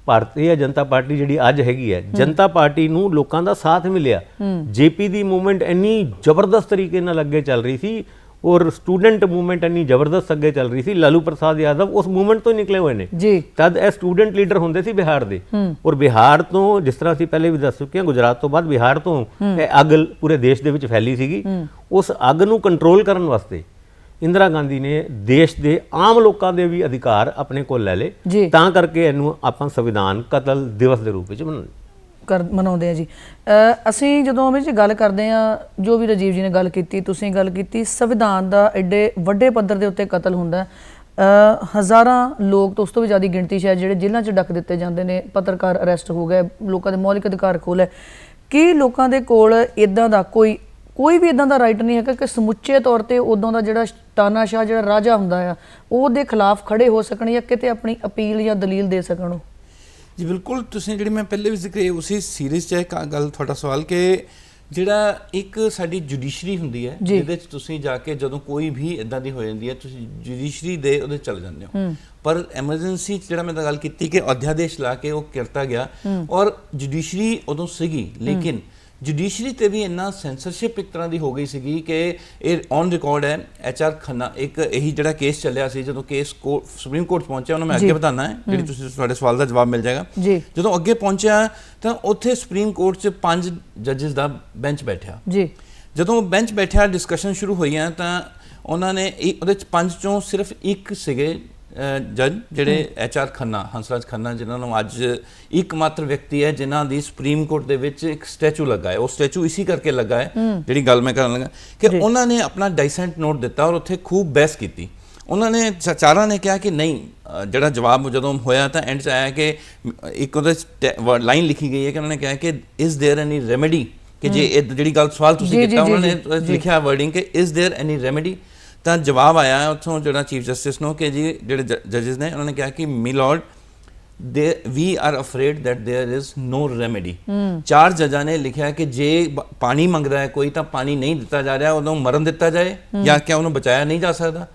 ਭਾਰਤੀ ਜਨਤਾ ਪਾਰਟੀ ਜਿਹੜੀ ਅੱਜ ਹੈਗੀ ਹੈ ਜਨਤਾ ਪਾਰਟੀ ਨੂੰ ਲੋਕਾਂ ਦਾ ਸਾਥ ਮਿਲਿਆ। ਜੇਪੀ ਦੀ ਮੂਵਮੈਂਟ ਇੰਨੀ ਜ਼ਬਰਦਸਤ ਤਰੀਕੇ ਨਾਲ ਅੱਗੇ ਚੱਲ ਰਹੀ ਸੀ ਔਰ ਸਟੂਡੈਂਟ ਮੂਵਮੈਂਟ ਇੰਨੀ ਜ਼ਬਰਦਸਤ ਅੱਗੇ ਚੱਲ ਰਹੀ ਸੀ ਲਾਲੂ ਪ੍ਰਸਾਦ ਯਾਦਵ ਉਸ ਮੂਵਮੈਂਟ ਤੋਂ ਨਿਕਲੇ ਹੋਏ ਨੇ। ਜੀ। ਤਦ ਇਹ ਸਟੂਡੈਂਟ ਲੀਡਰ ਹੁੰਦੇ ਸੀ ਬਿਹਾਰ ਦੇ। ਔਰ ਬਿਹਾਰ ਤੋਂ ਜਿਸ ਤਰ੍ਹਾਂ ਅਸੀਂ ਪਹਿਲੇ ਵੀ ਦੱਸ ਚੁੱਕੇ ਹਾਂ ਗੁਜਰਾਤ ਤੋਂ ਬਾਅਦ ਬਿਹਾਰ ਤੋਂ ਇਹ ਅੱਗ ਪੂਰੇ ਦੇਸ਼ ਦੇ ਵਿੱਚ ਫੈਲੀ ਸੀਗੀ। ਉਸ ਅੱਗ ਨੂੰ ਕੰਟਰੋਲ ਕਰਨ ਵਾਸਤੇ ਇੰਦਰਾ ਗਾਂਧੀ ਨੇ ਦੇਸ਼ ਦੇ ਆਮ ਲੋਕਾਂ ਦੇ ਵੀ ਅਧਿਕਾਰ ਆਪਣੇ ਕੋਲ ਲੈ ਲਏ। ਤਾਂ ਕਰਕੇ ਇਹਨੂੰ ਆਪਾਂ ਸੰਵਿਧਾਨ ਕਤਲ ਦਿਵਸ ਦੇ ਰੂਪ ਵਿੱਚ ਮਨਾਉਂਦੇ ਕਰ ਮਨਾਉਂਦੇ ਆ ਜੀ। ਅ, ਅਸੀਂ ਜਦੋਂ ਅਮਿਤ ਜੀ ਗੱਲ ਕਰਦੇ ਆ ਜੋ ਵੀ ਰਾਜੀਵ ਜੀ ਨੇ ਗੱਲ ਕੀਤੀ ਤੁਸੀਂ ਗੱਲ ਕੀਤੀ ਸੰਵਿਧਾਨ ਦਾ ਐਡੇ ਵੱਡੇ ਪੱਧਰ ਦੇ ਉੱਤੇ ਕਤਲ ਹੁੰਦਾ ਹੈ। ਅ, ਹਜ਼ਾਰਾਂ ਲੋਕ ਤੋਂ ਉਸ ਤੋਂ ਵੀ ਜ਼ਿਆਦਾ ਗਿਣਤੀ ਸ਼ਾਇਦ ਜਿਹੜੇ ਜੇਲ੍ਹਾਂ 'ਚ ਡੱਕ ਦਿੱਤੇ ਜਾਂਦੇ ਨੇ ਪੱਤਰਕਾਰ ਅਰੈਸਟ ਹੋ ਗਏ ਲੋਕਾਂ ਦੇ ਮੌਲਿਕ ਅਧਿਕਾਰ ਖੋਲੇ ਕੀ ਲੋਕਾਂ ਦੇ ਕੋਲ ਇਦਾਂ ਦਾ ਕੋਈ ਕੋਈ ਵੀ ਇਦਾਂ ਦਾ ਰਾਈਟ ਨਹੀਂ ਹੈਗਾ ਕਿ ਸਮੁੱਚੇ ਤੌਰ ਤੇ ਉਦੋਂ ਦਾ ਜਿਹੜਾ ਤਾਨਾਸ਼ਾਹ ਜਿਹੜਾ ਰਾਜਾ ਹੁੰਦਾ ਆ ਉਹਦੇ ਖਿਲਾਫ ਖੜੇ ਹੋ ਸਕਣ ਜਾਂ ਕਿਤੇ ਆਪਣੀ ਅਪੀਲ ਜਾਂ ਦਲੀਲ ਦੇ ਸਕਣ ਉਹ? ਜੀ ਬਿਲਕੁਲ ਤੁਸੀਂ ਜਿਹੜੀ ਮੈਂ ਪਹਿਲੇ ਵੀ ਜ਼ਿਕਰ ਉਸੇ ਸੀਰੀਜ਼ 'ਚ ਇੱਕ ਗੱਲ ਤੁਹਾਡਾ ਸਵਾਲ ਕਿ ਜਿਹੜਾ ਇੱਕ ਸਾਡੀ ਜੁਡੀਸ਼ਰੀ ਹੁੰਦੀ ਹੈ। ਜਿਹਦੇ 'ਚ ਤੁਸੀਂ ਜਾ ਕੇ ਜਦੋਂ ਕੋਈ ਵੀ ਇਦਾਂ ਦੀ ਹੋ ਜਾਂਦੀ ਹੈ ਤੁਸੀਂ ਜੁਡੀਸ਼ਰੀ ਦੇ ਉਹਦੇ ਚਲੇ ਜਾਂਦੇ ਹੋ। ਪਰ ਐਮਰਜੈਂਸੀ ਜਿਹੜਾ ਮੈਂ ਤਾਂ ਗੱਲ ਕੀਤੀ ਕਿ ਅਧਿਆਦੇਸ਼ ਲਾ ਕੇ ਉਹ ਕਰਤਾ ਗਿਆ ਔਰ ਜੁਡੀਸ਼ਰੀ ਉਦੋਂ ਸੀਗੀ ਲੇਕਿਨ ਜੁਡੀਸ਼ਰੀ ਤੇ ਵੀ ਇੰਨਾ ਸੈਂਸਰਸ਼ਿਪ ਇੱਕ ਤਰ੍ਹਾਂ ਦੀ ਹੋ ਗਈ ਸੀਗੀ ਕਿ ਇਹ ਔਨ ਰਿਕਾਰਡ ਹੈ ਐਚ ਆਰ ਖੰਨਾ ਇੱਕ ਇਹੀ ਜਿਹੜਾ ਕੇਸ ਚੱਲਿਆ ਸੀ ਜਦੋਂ ਕੇਸ ਸੁਪਰੀਮ ਕੋਰਟ ਪਹੁੰਚਿਆ ਉਹਨੂੰ ਮੈਂ। ਅੱਗੇ ਬਤਾਨਾ ਹੈ ਜਿਹੜੀ ਤੁਸੀਂ ਤੁਹਾਡੇ ਸਵਾਲ ਦਾ ਜਵਾਬ ਮਿਲ ਜਾਏਗਾ। ਜਦੋਂ ਅੱਗੇ ਪਹੁੰਚਿਆ ਤਾਂ ਉੱਥੇ ਸੁਪਰੀਮ ਕੋਰਟ 'ਚ ਪੰਜ ਜੱਜਸ ਦਾ ਬੈਂਚ ਬੈਠਿਆ ਜੀ ਜਦੋਂ ਬੈਂਚ ਬੈਠਿਆ ਡਿਸਕਸ਼ਨ ਸ਼ੁਰੂ ਹੋਈਆਂ ਤਾਂ ਉਹਨਾਂ ਨੇ ਉਹਦੇ ਚ ਪੰਜ ਚੋਂ ਸਿਰਫ ਇੱਕ ਸੀਗੇ ਜੱਜ ਜਿਹੜੇ ਐਚ ਆਰ ਖੰਨਾ ਹੰਸਰਾਜ ਖੰਨਾ ਜਿਨ੍ਹਾਂ ਨੂੰ ਅੱਜ ਇੱਕ ਮਾਤਰ ਵਿਅਕਤੀ ਹੈ ਜਿਨ੍ਹਾਂ ਦੀ ਸੁਪਰੀਮ ਕੋਰਟ ਦੇ ਵਿੱਚ ਇੱਕ ਸਟੈਚੂ ਲੱਗਾ ਹੈ ਉਹ ਸਟੈਚੂ ਇਸੇ ਕਰਕੇ ਲੱਗਾ ਹੈ ਜਿਹੜੀ ਗੱਲ ਮੈਂ ਕਰਨ ਲੱਗਾ ਕਿ ਉਹਨਾਂ ਨੇ ਆਪਣਾ ਡਾਈਸੈਂਟ ਨੋਟ ਦਿੱਤਾ ਔਰ ਉੱਥੇ ਖੂਬ ਬਹਿਸ ਕੀਤੀ ਉਹਨਾਂ ਨੇ ਚ- ਚਾਰਾਂ ਨੇ ਕਿਹਾ ਕਿ ਨਹੀਂ ਅ, ਜਿਹੜਾ ਜਵਾਬ ਜਦੋਂ ਹੋਇਆ ਤਾਂ ਐਂਡ 'ਚ ਆਇਆ ਕਿ ਮ, ਇੱਕ ਉਹਦੇ ਲਾਈਨ ਲਿਖੀ ਗਈ ਹੈ ਕਿ ਉਹਨਾਂ ਨੇ ਕਿਹਾ ਕਿ ਇਜ਼ देयर ਐਨੀ ਰੈਮੇਡੀ ਕਿ ਜੇ ਇਹ ਜਿਹੜੀ ਗੱਲ ਸਵਾਲ ਤੁਸੀਂ ਜੀ, ਜੀ, ਕੀਤਾ ਜੀ, ਉਹਨਾਂ ਨੇ ਜੀ, ਉਹਦੇ 'ਚ ਜੀ। ਲਿਖਿਆ ਵਰਡਿੰਗ ਕਿ ਇਜ਼ देयर ਐਨੀ ਰੈਮੇਡੀ ਤਾਂ ਜਵਾਬ ਆਇਆ ਉੱਥੋਂ ਜਿਹੜਾ ਚੀਫ ਜਸਟਿਸ ਨੂੰ ਕਿ ਜੀ ਜਿਹੜੇ ਜੱਜਸ ਨੇ ਉਹਨਾਂ ਨੇ ਕਿਹਾ ਕਿ ਮੀ ਲਾਰਡ ਦੇ we are afraid that there is no remedy. ਚਾਰ ਜੱਜਾਂ ਨੇ ਲਿਖਿਆ ਕਿ ਜੇ ਪਾਣੀ ਮੰਗਦਾ ਹੈ ਕੋਈ ਤਾਂ ਪਾਣੀ ਨਹੀਂ ਦਿੱਤਾ ਜਾ ਰਿਹਾ ਉਹਨੂੰ ਮਰਨ ਦਿੱਤਾ ਜਾਏ ਜਾਂ ਕਿ ਉਹਨੂੰ ਬਚਾਇਆ ਨਹੀਂ ਜਾ ਸਕਦਾ।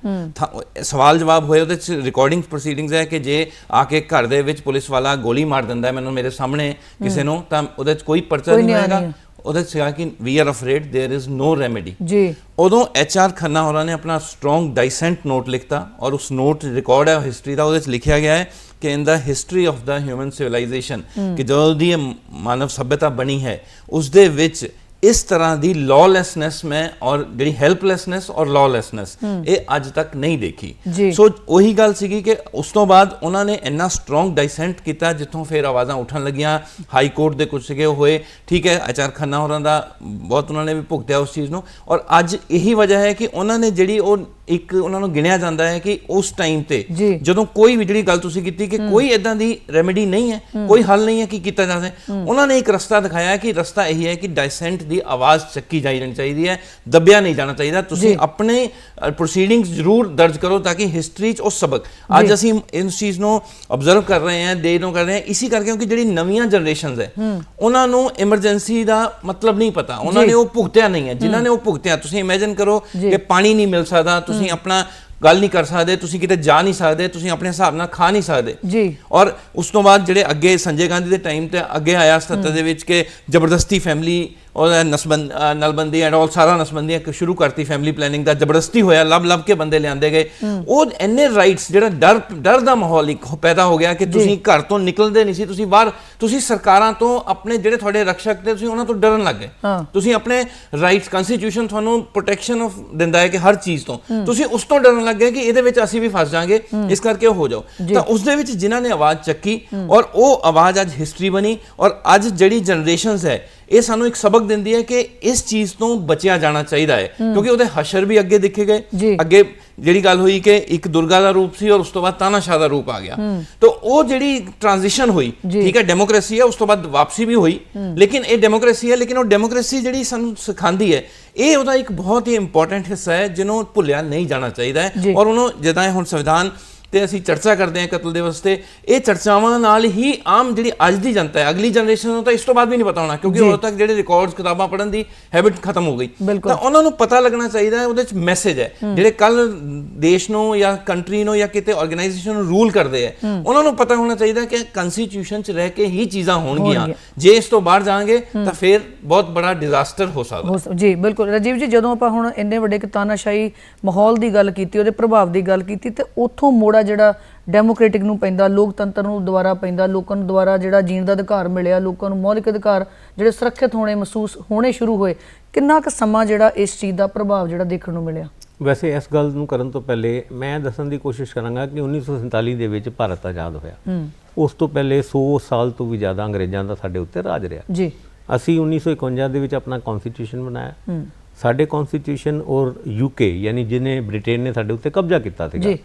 ਸਵਾਲ ਜਵਾਬ ਹੋਏ ਉਹਦੇ ਚ ਰਿਕਾਰਡਿੰਗ ਪ੍ਰੋਸੀਡਿੰਗਸ ਹੈ ਕਿ ਜੇ ਆ ਕੇ ਘਰ ਦੇ ਵਿੱਚ ਪੁਲਿਸ ਵਾਲਾ ਗੋਲੀ ਮਾਰ ਦਿੰਦਾ ਹੈ ਮੈਨੂੰ ਮੇਰੇ ਸਾਹਮਣੇ ਕਿਸੇ ਨੂੰ ਤਾਂ ਉਹਦੇ ਚ ਕੋਈ ਪਰਚਾ ਨਹੀਂ ਹੋਏਗਾ। ਉਹਦੇ ਕਿਹਾ ਕਿ we are afraid there is no remedy ਜੀ। ਉਦੋਂ ਐਚ ਆਰ ਖੰਨਾ ਹੋਰਾਂ ਨੇ ਆਪਣਾ ਸਟਰੋਂਗ ਡਾਈਸੈਂਟ ਨੋਟ ਲਿਖਤਾ ਔਰ ਉਸ ਨੋਟ ਰਿਕਾਰਡ ਹੈ ਹਿਸਟਰੀ ਦਾ ਉਹਦੇ ਵਿੱਚ ਲਿਖਿਆ ਗਿਆ ਹੈ ਕਿ in the history of the human civilisation ਕਿ ਜਦੋਂ ਦੀ ਇਹ ਮਾਨਵ ਸਭਿਅਤਾ ਬਣੀ ਹੈ ਉਸ ਦੇ ਵਿੱਚ ਇਸ ਤਰ੍ਹਾਂ ਦੀ ਲawlessness ਮੈਂ ਔਰ ਜਿਹੜੀ ਹੈਲਪਲੈਸਨੈਸ ਔਰ lawlessness ਇਹ ਅੱਜ ਤੱਕ ਨਹੀਂ ਦੇਖੀ। ਸੋ ਉਹੀ ਗੱਲ ਸੀਗੀ ਕਿ ਉਸ ਤੋਂ ਬਾਅਦ ਉਹਨਾਂ ਨੇ ਇੰਨਾ ਸਟਰੋਂਗ ਡਾਈਸੈਂਟ ਕੀਤਾ ਜਿੱਥੋਂ ਫਿਰ ਆਵਾਜ਼ਾਂ ਉੱਠਣ ਲੱਗੀਆਂ ਹਾਈ ਕੋਰਟ ਦੇ ਕੁਝ ਸੀਗੇ ਹੋਏ ਠੀਕ ਹੈ ਆਚਾਰ ਖੰਨਾ ਹੋਰਾਂ ਦਾ ਬਹੁਤ ਉਹਨਾਂ ਨੇ ਵੀ ਭੁਗਤਿਆ ਉਸ ਚੀਜ਼ ਨੂੰ ਔਰ ਅੱਜ ਇਹੀ ਵਜ੍ਹਾ ਹੈ ਕਿ ਉਹਨਾਂ ਨੇ ਜਿਹੜੀ ਉਹ ਇੱਕ ਉਹਨਾਂ ਨੂੰ ਗਿਣਿਆ ਜਾਂਦਾ ਹੈ ਕਿ ਉਸ ਟਾਈਮ ਤੇ। ਜਦੋਂ ਕੋਈ ਵੀ ਜਿਹੜੀ ਗੱਲ ਤੁਸੀਂ ਕੀਤੀ ਕਿ ਕੋਈ ਇਦਾਂ ਦੀ ਰੈਮੇਡੀ ਨਹੀਂ ਹੈ ਕੋਈ ਹੱਲ ਨਹੀਂ ਹੈ ਕਿ ਕੀਤਾ ਜਾ ਸਕਦਾ ਉਹਨਾਂ ਨੇ ਇੱਕ ਰਸਤਾ ਦਿਖਾਇਆ ਕਿ ਰਸਤਾ ਇਹੀ ਹੈ ਕਿ ਡਾਈਸੈਂਟ ਦੀ ਆਵਾਜ਼ ਚੱਕੀ ਜਾਈ ਜਾਣੀ ਚਾਹੀਦੀ ਹੈ ਦੱਬਿਆ ਨਹੀਂ ਜਾਣਾ ਚਾਹੀਦਾ। ਤੁਸੀਂ ਆਪਣੇ ਪ੍ਰੋਸੀਡਿੰਗਸ ਜ਼ਰੂਰ ਦਰਜ ਕਰੋ ਤਾਂ ਕਿ ਹਿਸਟਰੀ 'ਚ ਉਹ ਸਬਕ। ਅੱਜ ਅਸੀਂ ਇਸ ਚੀਜ਼ ਨੂੰ ਆਬਜ਼ਰਵ ਕਰ ਰਹੇ ਹਾਂ ਦੇ ਨੂੰ ਕਰ ਰਹੇ ਹਾਂ ਇਸੇ ਕਰਕੇ ਕਿਉਂਕਿ ਜਿਹੜੀ ਨਵੀਆਂ ਜਨਰੇਸ਼ਨਸ ਹੈ ਉਹਨਾਂ ਨੂੰ ਐਮਰਜੈਂਸੀ ਦਾ ਮਤਲਬ ਨਹੀਂ ਪਤਾ। ਉਹਨਾਂ। ਨੇ ਉਹ ਭੁਗਤਿਆ ਨਹੀਂ ਹੈ। ਜਿਨ੍ਹਾਂ ਨੇ ਉਹ ਭੁਗਤਿਆ ਤੁਸੀਂ ਇਮੇਜਿਨ ਕਰੋ। ਕਿ ਪਾਣੀ ਨਹੀਂ ਮਿਲ ਸਕਦਾ ਤੁਸੀਂ ਆਪਣਾ ਗੱਲ ਨਹੀਂ ਕਰ ਸਕਦੇ ਤੁਸੀਂ ਕਿਤੇ ਜਾ ਨਹੀਂ ਸਕਦੇ ਤੁਸੀਂ ਆਪਣੇ ਹਿਸਾਬ ਨਾਲ ਖਾ ਨਹੀਂ ਸਕਦੇ। ਜੀ। ਔਰ ਉਸ ਤੋਂ ਬਾਅਦ ਜਿਹੜੇ ਅੱਗੇ ਸੰਜੇ ਗਾਂਧੀ ਦੇ ਟਾਈਮ ਤੇ ਅੱਗੇ ਆਇਆ ਸੱਤਾ ਦੇ ਵਿੱਚ ਕਿ ਜ਼ਬਰਦਸਤੀ ਫੈਮਿਲੀ ਔਰ ਨਸਬੰਦ ਨਲਬੰਦੀ ਐਂਡ ਆਲ ਸਾਰਾ ਨਸਬੰਦੀਆਂ ਕ- ਸ਼ੁਰੂ ਕਰਤੀ ਫੈਮਿਲੀ ਪਲੈਨਿੰਗ ਦਾ ਜ਼ਬਰਦਸਤੀ ਹੋਇਆ ਲੱਭ ਲੱਭ ਕੇ ਬੰਦੇ ਲਿਆਂਦੇ ਗਏ। ਉਹ ਇੰਨੇ ਰਾਈਟਸ ਜਿਹੜਾ ਡਰ ਡਰ ਦਾ ਮਾਹੌਲ ਇੱਕ ਪੈਦਾ ਹੋ ਗਿਆ ਕਿ ਤੁਸੀਂ ਘਰ ਤੋਂ ਨਿਕਲਦੇ ਨਹੀਂ ਸੀ ਤੁਸੀਂ ਬਾਹਰ ਤੁਸੀਂ ਸਰਕਾਰਾਂ ਤੋਂ ਆਪਣੇ ਜਿਹੜੇ ਤੁਹਾਡੇ ਰਕਸ਼ਕ ਤੇ ਤੁਸੀਂ ਉਹਨਾਂ ਤੋਂ ਡਰਨ ਲੱਗ ਗਏ। ਤੁਸੀਂ ਆਪਣੇ ਰਾਈਟਸ ਕਨਸਟੀਟਿਊਸ਼ਨ ਤੁਹਾਨੂੰ ਪ੍ਰੋਟੈਕਸ਼ਨ ਆਫ ਦਿੰਦਾ ਹੈ ਕਿ ਹਰ ਚੀਜ਼ ਤੋਂ। ਤੁਸੀਂ ਉਸ ਤੋਂ ਡਰਨ ਲੱਗ ਗਏ ਕਿ ਇਹਦੇ ਵਿੱਚ ਅਸੀਂ ਵੀ ਫਸ ਜਾਾਂਗੇ ਇਸ ਕਰਕੇ ਉਹ ਹੋ ਜਾਓ। ਤਾਂ ਉਸ ਦੇ ਵਿੱਚ ਜਿਨ੍ਹਾਂ ਨੇ ਆਵਾਜ਼ ਚੱਕੀ ਔਰ ਉਹ ਆਵਾਜ਼ ਅੱਜ ਹਿਸਟਰੀ ਬਣੀ ਔਰ ਅੱਜ ਜਿਹੜੀ ਜਨਰੇਸ਼ਨਸ ਹੈ ਇਹ ਸਾਨੂੰ ਇੱਕ ਸਬਕ ਦਿੰਦੀ ਹੈ ਕਿ ਇਸ ਚੀਜ਼ ਤੋਂ ਬਚਿਆ ਜਾਣਾ ਚਾਹੀਦਾ ਹੈ। ਕਿਉਂਕਿ ਉਹਦੇ ਹਸ਼ਰ ਵੀ ਅੱਗੇ ਦਿਖੇ। ਗਏ। ਅੱਗੇ ਜਿਹੜੀ ਗੱਲ ਹੋਈ ਕਿ ਇੱਕ ਦੁਰਗਾ ਦਾ ਰੂਪ ਸੀ ਔਰ ਉਸ ਤੋਂ ਬਾਅਦ ਤਾਨਾਸ਼ਾਹ ਦਾ ਰੂਪ ਆ ਗਿਆ। ਤਾਂ ਉਹ ਜਿਹੜੀ ਟ੍ਰਾਂਜੀਸ਼ਨ ਹੋਈ। ਠੀਕ ਹੈ ਡੈਮੋਕ੍ਰੇਸੀ ਹੈ ਉਸ ਤੋਂ ਬਾਅਦ ਵਾਪਸੀ ਵੀ ਹੋਈ। ਲੇਕਿਨ ਇਹ ਡੈਮੋਕ੍ਰੇਸੀ ਹੈ ਲੇਕਿਨ ਉਹ ਡੈਮੋਕ੍ਰੇਸੀ ਜਿਹੜੀ ਸਾਨੂੰ ਸਿਖਾਉਂਦੀ ਹੈ ਇਹ ਉਹਦਾ ਇੱਕ ਬਹੁਤ ਹੀ ਇੰਪੋਰਟੈਂਟ ਹਿੱਸਾ ਹੈ ਜਿਹਨੂੰ ਭੁੱਲਿਆ ਨਹੀਂ ਜਾਣਾ ਚਾਹੀਦਾ। ਹੈ। ਔਰ ਉਹਨੂੰ ਜਿੱਦਾਂ ਹੁਣ ਸੰਵਿਧਾਨ ਤੇ ਅਸੀਂ ਚਰਚਾ ਕਰਦੇ ਹਾਂ ਕਤਲ ਦਿਵਸ ਤੇ। ਇਹ ਚਰਚਾਵਾਂ ਨਾਲ ਹੀ ਆਮ ਜਿਹੜੀ ਅੱਜ ਦੀ ਜਨਤਾ ਹੈ ਅਗਲੀ ਜਨਰੇਸ਼ਨ ਨੂੰ ਤਾਂ ਇਸ ਤੋਂ ਬਾਅਦ ਵੀ ਨਹੀਂ ਪਤਾ ਹੋਣਾ ਕਿਉਂਕਿ। ਉਦੋਂ ਤੱਕ ਜਿਹੜੇ ਰਿਕਾਰਡਸ ਕਿਤਾਬਾਂ ਪੜ੍ਹਨ ਦੀ ਹੈਬਿਟ ਖਤਮ ਹੋ ਗਈ। ਤਾਂ ਉਹਨਾਂ ਨੂੰ ਪਤਾ ਲੱਗਣਾ ਚਾਹੀਦਾ ਹੈ ਉਹਦੇ ਵਿੱਚ ਮੈਸੇਜ ਹੈ। ਜਿਹੜੇ ਕੱਲ ਦੇਸ਼ ਨੂੰ ਜਾਂ ਕੰਟਰੀ ਨੂੰ ਜਾਂ ਕਿਤੇ ਆਰਗੇਨਾਈਜੇਸ਼ਨ ਨੂੰ ਰੂਲ ਕਰਦੇ ਆ ਉਹਨਾਂ ਨੂੰ ਪਤਾ ਹੋਣਾ ਚਾਹੀਦਾ ਕਿ ਕਨਸਟੀਟਿਊਸ਼ਨ 'ਚ ਰਹਿ ਕੇ ਹੀ ਚੀਜ਼ਾਂ ਹੋਣਗੀਆਂ। ਜੇ ਇਸ ਤੋਂ ਬਾਹਰ ਜਾਵਾਂਗੇ ਤਾਂ ਫਿਰ ਬਹੁਤ ਬੜਾ ਡਿਜ਼ਾਸਟਰ ਹੋ ਸਕਦਾ। ਹੋ ਜੀ ਬਿਲਕੁਲ। ਰਾਜੀਵ ਜੀ ਜਦੋਂ ਆਪਾਂ ਹੁਣ ਇੰਨੇ ਵੱਡੇ ਤਾਨਾਸ਼ਾਹੀ ਮਾਹੌਲ ਦੀ ਗੱਲ ਕੀਤੀ ਉਹਦੇ ਪ੍ਰਭਾਵ ਦੀ ਗੱਲ ਕੀਤੀ ਤੇ ਉੱਥੋਂ ਮੋੜਾ ਜਿਹੜਾ ਡੈਮੋਕ੍ਰੈਟਿਕ ਨੂੰ ਪੈਂਦਾ ਲੋਕਤੰਤਰ ਨੂੰ ਦੁਬਾਰਾ ਪੈਂਦਾ ਲੋਕਾਂ ਨੂੰ ਦੁਬਾਰਾ ਜਿਹੜਾ ਜੀਣ ਦਾ ਅਧਿਕਾਰ ਮਿਲਿਆ ਲੋਕਾਂ ਨੂੰ ਮੌਲਿਕ ਅਧਿਕਾਰ ਜਿਹੜੇ ਸੁਰੱਖਿਅਤ ਹੋਣੇ ਮਹਿਸੂਸ ਹੋਣੇ ਸ਼ੁਰੂ ਹੋਏ ਕਿੰਨਾ ਕੁ ਸਮਾਂ ਜਿਹੜਾ ਇਸ ਚੀਜ਼ ਦਾ ਪ੍ਰਭਾਵ ਜਿਹੜਾ ਦੇਖਣ ਨੂੰ ਮਿਲਿਆ? ਵੈਸੇ ਇਸ ਗੱਲ ਨੂੰ ਕਰਨ ਤੋਂ ਪਹਿਲੇ ਮੈਂ ਦੱਸਣ ਦੀ ਕੋਸ਼ਿਸ਼ ਕਰਾਂਗਾ ਕਿ 1947 ਦੇ ਵਿੱਚ ਭਾਰਤ ਆਜ਼ਾਦ ਹੋਇਆ। ਉਸ ਤੋਂ ਪਹਿਲੇ 100 ਸਾਲ ਤੋਂ ਵੀ ਜ਼ਿਆਦਾ ਅੰਗਰੇਜ਼ਾਂ ਦਾ ਸਾਡੇ ਉੱਤੇ ਰਾਜ ਰਿਹਾ। ਜੀ। ਅਸੀਂ 1951 ਦੇ ਵਿੱਚ ਆਪਣਾ ਕਨਸਟੀਟਿਊਸ਼ਨ ਬਣਾਇਆ। ਸਾਡੇ ਕਨਸਟੀਟਿਊਸ਼ਨ ਔਰ ਯੂਕੇ ਯਾਨੀ ਜਿਹਨੇ ਬ੍ਰਿਟੇਨ ਨੇ ਸਾਡੇ ਉੱਤੇ ਕਬਜ਼ਾ ਕੀਤਾ ਸੀਗਾ। ਜੀ।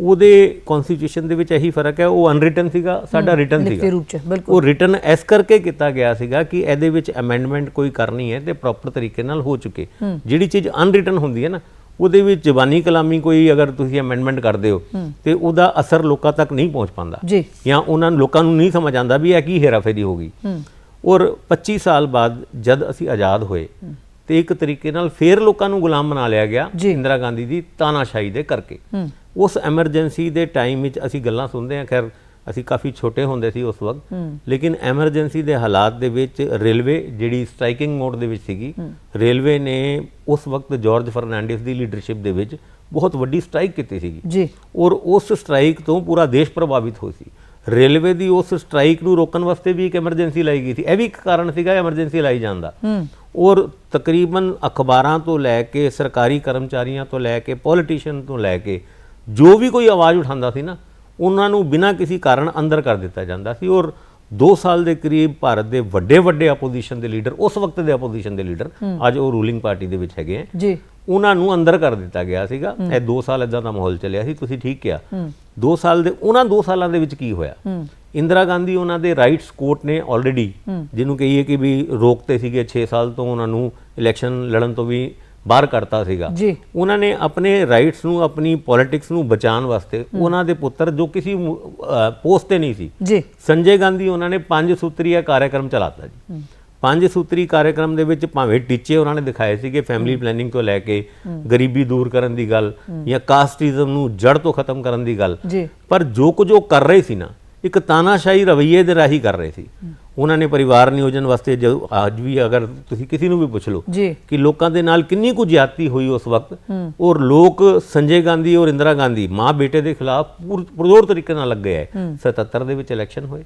ਉਹਦੇ ਕਨਸਟੀਟਿਊਸ਼ਨ ਦੇ ਵਿੱਚ ਇਹੀ ਫ਼ਰਕ ਹੈ ਉਹ ਅਨਰਿਟਨ ਸੀਗਾ ਸਾਡਾ ਰਿਟਨ ਲਿਖਤੀ ਸੀਗਾ। ਰੂਪ ਚ ਬਿਲਕੁਲ। ਉਹ ਰਿਟਨ ਇਸ ਕਰਕੇ ਕੀਤਾ ਗਿਆ ਸੀਗਾ ਕਿ ਇਹਦੇ ਵਿੱਚ ਅਮੈਂਡਮੈਂਟ ਕੋਈ ਕਰਨੀ ਹੈ ਤੇ ਪ੍ਰੋਪਰ ਤਰੀਕੇ ਨਾਲ ਹੋ ਚੁੱਕੇ। ਜਿਹੜੀ ਚੀਜ਼ ਅਨਰਿਟਨ ਹੁੰਦੀ ਹੈ ਨਾ ਉਹਦੇ ਵਿੱਚ ਜ਼ਬਾਨੀ ਕਲਾਮੀ ਕੋਈ ਅਗਰ ਤੁਸੀਂ ਅਮੈਂਡਮੈਂਟ ਕਰਦੇ ਹੋ ਤੇ ਉਹਦਾ ਅਸਰ ਲੋਕਾਂ ਤੱਕ ਨਹੀਂ ਪਹੁੰਚ ਪਾਉਂਦਾ। ਜੀ। ਉਹਨਾਂ ਨੂੰ ਲੋਕਾਂ ਨੂੰ ਨਹੀਂ ਸਮਝ ਆਉਂਦਾ ਵੀ ਇਹ ਕੀ ਹੇਰਾਫੇਰੀ ਹੋ ਗਈ। ਔਰ 25 ਸਾਲ ਬਾਅਦ ਜਦ ਅਸੀਂ ਆਜ਼ਾਦ ਹੋਏ ਤੇ ਇੱਕ ਤਰੀਕੇ ਨਾਲ ਫੇਰ ਲੋਕਾਂ ਨੂੰ ਗੁਲਾਮ ਬਣਾ ਲਿਆ ਗਿਆ। ਇੰਦਰਾ ਗਾਂਧੀ ਦੀ ਤਾਨਾਸ਼ਾਹੀ ਦੇ ਕਰਕੇ। ਉਸ ਐਮਰਜੈਂਸੀ ਦੇ ਟਾਈਮ ਵਿੱਚ ਅਸੀਂ ਗੱਲਾਂ ਸੁਣਦੇ ਹਾਂ। ਖੈਰ ਅਸੀਂ ਕਾਫੀ ਛੋਟੇ ਹੁੰਦੇ ਸੀ ਉਸ ਵਕਤ। ਲੇਕਿਨ ਐਮਰਜੈਂਸੀ ਦੇ ਹਾਲਾਤ ਦੇ ਵਿੱਚ ਰੇਲਵੇ ਜਿਹੜੀ ਸਟ੍ਰਾਈਕਿੰਗ ਮੋਡ ਦੇ ਵਿੱਚ ਸੀਗੀ ਰੇਲਵੇ ਨੇ ਉਸ ਵਕਤ ਜਾਰਜ ਫਰਨਾਂਡਿਸ ਦੀ ਲੀਡਰਸ਼ਿਪ ਦੇ ਵਿੱਚ ਬਹੁਤ ਵੱਡੀ ਸਟ੍ਰਾਈਕ ਕੀਤੀ ਸੀਗੀ। ਜੀ। ਔਰ ਉਸ ਸਟ੍ਰਾਈਕ ਤੋਂ ਪੂਰਾ ਦੇਸ਼ ਪ੍ਰਭਾਵਿਤ ਹੋਈ ਸੀ। ਰੇਲਵੇ ਦੀ ਉਸ ਸਟ੍ਰਾਈਕ ਨੂੰ ਰੋਕਣ ਵਾਸਤੇ ਵੀ ਇੱਕ ਐਮਰਜੈਂਸੀ ਲਾਈ ਗਈ ਸੀ। ਇਹ ਵੀ ਇੱਕ ਕਾਰਨ ਸੀਗਾ ਐਮਰਜੈਂਸੀ ਲਾਈ ਜਾਣ ਦਾ। ਔਰ ਤਕਰੀਬਨ ਅਖਬਾਰਾਂ ਤੋਂ ਲੈ ਕੇ ਸਰਕਾਰੀ ਕਰਮਚਾਰੀਆਂ ਤੋਂ ਲੈ ਕੇ ਪੋਲੀਟੀਸ਼ੀਅਨ ਤੋਂ ਲੈ ਕੇ ਜੋ ਵੀ ਕੋਈ ਆਵਾਜ਼ ਉਠਾਉਂਦਾ ਸੀ ਨਾ ਉਹਨਾਂ ਨੂੰ ਬਿਨਾਂ ਕਿਸੇ ਕਾਰਨ ਅੰਦਰ ਕਰ ਦਿੱਤਾ ਜਾਂਦਾ ਸੀ ਔਰ 2 ਸਾਲ ਦੇ ਕਰੀਬ ਭਾਰਤ ਦੇ ਵੱਡੇ ਵੱਡੇ ਆਪੋਜੀਸ਼ਨ ਦੇ ਲੀਡਰ ਉਸ ਵਕਤ ਦੇ ਆਪੋਜੀਸ਼ਨ ਦੇ ਲੀਡਰ ਅੱਜ ਉਹ ਰੂਲਿੰਗ ਪਾਰਟੀ ਦੇ ਵਿੱਚ ਹੈਗੇ ਆ ਜੀ। ਉਹਨਾਂ ਨੂੰ ਅੰਦਰ ਕਰ ਦਿੱਤਾ ਗਿਆ ਸੀਗਾ। ਇਹ 2 ਸਾਲ ਇਦਾਂ ਦਾ ਮਾਹੌਲ ਚੱਲਿਆ ਸੀ ਤੁਸੀਂ ਠੀਕ ਕਿਹਾ। 2 ਸਾਲ ਦੇ ਉਹਨਾਂ 2 ਸਾਲਾਂ ਦੇ ਵਿੱਚ ਕੀ ਹੋਇਆ? ਇੰਦਰਾ ਗਾਂਧੀ ਉਹਨਾਂ ਦੇ ਰਾਈਟਸ ਕੋਰਟ ਨੇ ਆਲਰੇਡੀ ਜਿਹਨੂੰ ਕਹੀਏ ਕਿ ਵੀ ਰੋਕਤੇ ਸੀਗੇ 6 ਸਾਲ ਤੋਂ ਉਹਨਾਂ ਨੂੰ ਇਲੈਕਸ਼ਨ ਲੜਨ ਤੋਂ ਵੀ ਬਾਹਰ ਕਰਤਾ ਸੀਗਾ। ਜੀ। ਉਹਨਾਂ ਨੇ ਆਪਣੇ ਰਾਈਟਸ ਨੂੰ ਆਪਣੀ ਪੋਲਿਟਿਕਸ ਨੂੰ ਬਚਾਉਣ ਵਾਸਤੇ ਉਹਨਾਂ ਦੇ ਪੁੱਤਰ ਜੋ ਕਿਸੇ ਪੋਸਟ ਤੇ ਨਹੀਂ ਸੀ। ਜੀ। ਸੰਜੇ ਗਾਂਧੀ ਉਹਨਾਂ ਨੇ ਪੰਜ ਸੂਤਰੀਆ ਕਾਰਜਕ੍ਰਮ ਚਲਾਤਾ ਜੀ। ਪੰਜ ਸੂਤਰੀ ਕਾਰਜਕ੍ਰਮ ਦੇ ਵਿੱਚ ਭਾਵੇਂ ਟੀਚੇ ਉਹਨਾਂ ਨੇ ਦਿਖਾਏ ਸੀਗੇ ਫੈਮਿਲੀ ਪਲੈਨਿੰਗ ਤੋਂ ਲੈ ਕੇ ਗਰੀਬੀ ਦੂਰ ਕਰਨ ਦੀ ਗੱਲ ਜਾਂ ਕਾਸਟਿਜ਼ਮ ਨੂੰ ਜੜ ਤੋਂ ਖਤਮ ਕਰਨ ਦੀ ਗੱਲ। ਪਰ ਜੋ ਕੁਝ ਉਹ ਕਰ ਰਹੇ ਸੀ ਨਾ ਇੱਕ ਤਾਨਾਸ਼ਾਹੀ ਰਵੱਈਏ ਦੇ ਰਾਹੀਂ ਕਰ ਰਹੇ ਸੀ। ਉਹਨਾਂ ਨੇ ਪਰਿਵਾਰ ਨਿਯੋਜਨ ਵਾਸਤੇ ਜੋ ਅੱਜ ਵੀ ਅਗਰ ਤੁਸੀਂ ਕਿਸੇ ਨੂੰ ਵੀ ਪੁੱਛ ਲਓ ਕਿ ਲੋਕਾਂ ਦੇ ਨਾਲ ਕਿੰਨੀ ਕੁ ਜ਼ਿਆਦਤੀ ਹੋਈ ਉਸ ਵਕਤ ਔਰ ਲੋਕ ਸੰਜੇ ਗਾਂਧੀ ਔਰ ਇੰਦਰਾ ਗਾਂਧੀ ਮਾਂ ਬੇਟੇ ਦੇ ਖਿਲਾਫ ਪੂਰ- ਪੁਰਜ਼ੋਰ ਤਰੀਕੇ ਨਾਲ ਲੱਗੇ ਹੈ। 77 ਦੇ ਵਿੱਚ ਇਲੈਕਸ਼ਨ ਹੋਏ।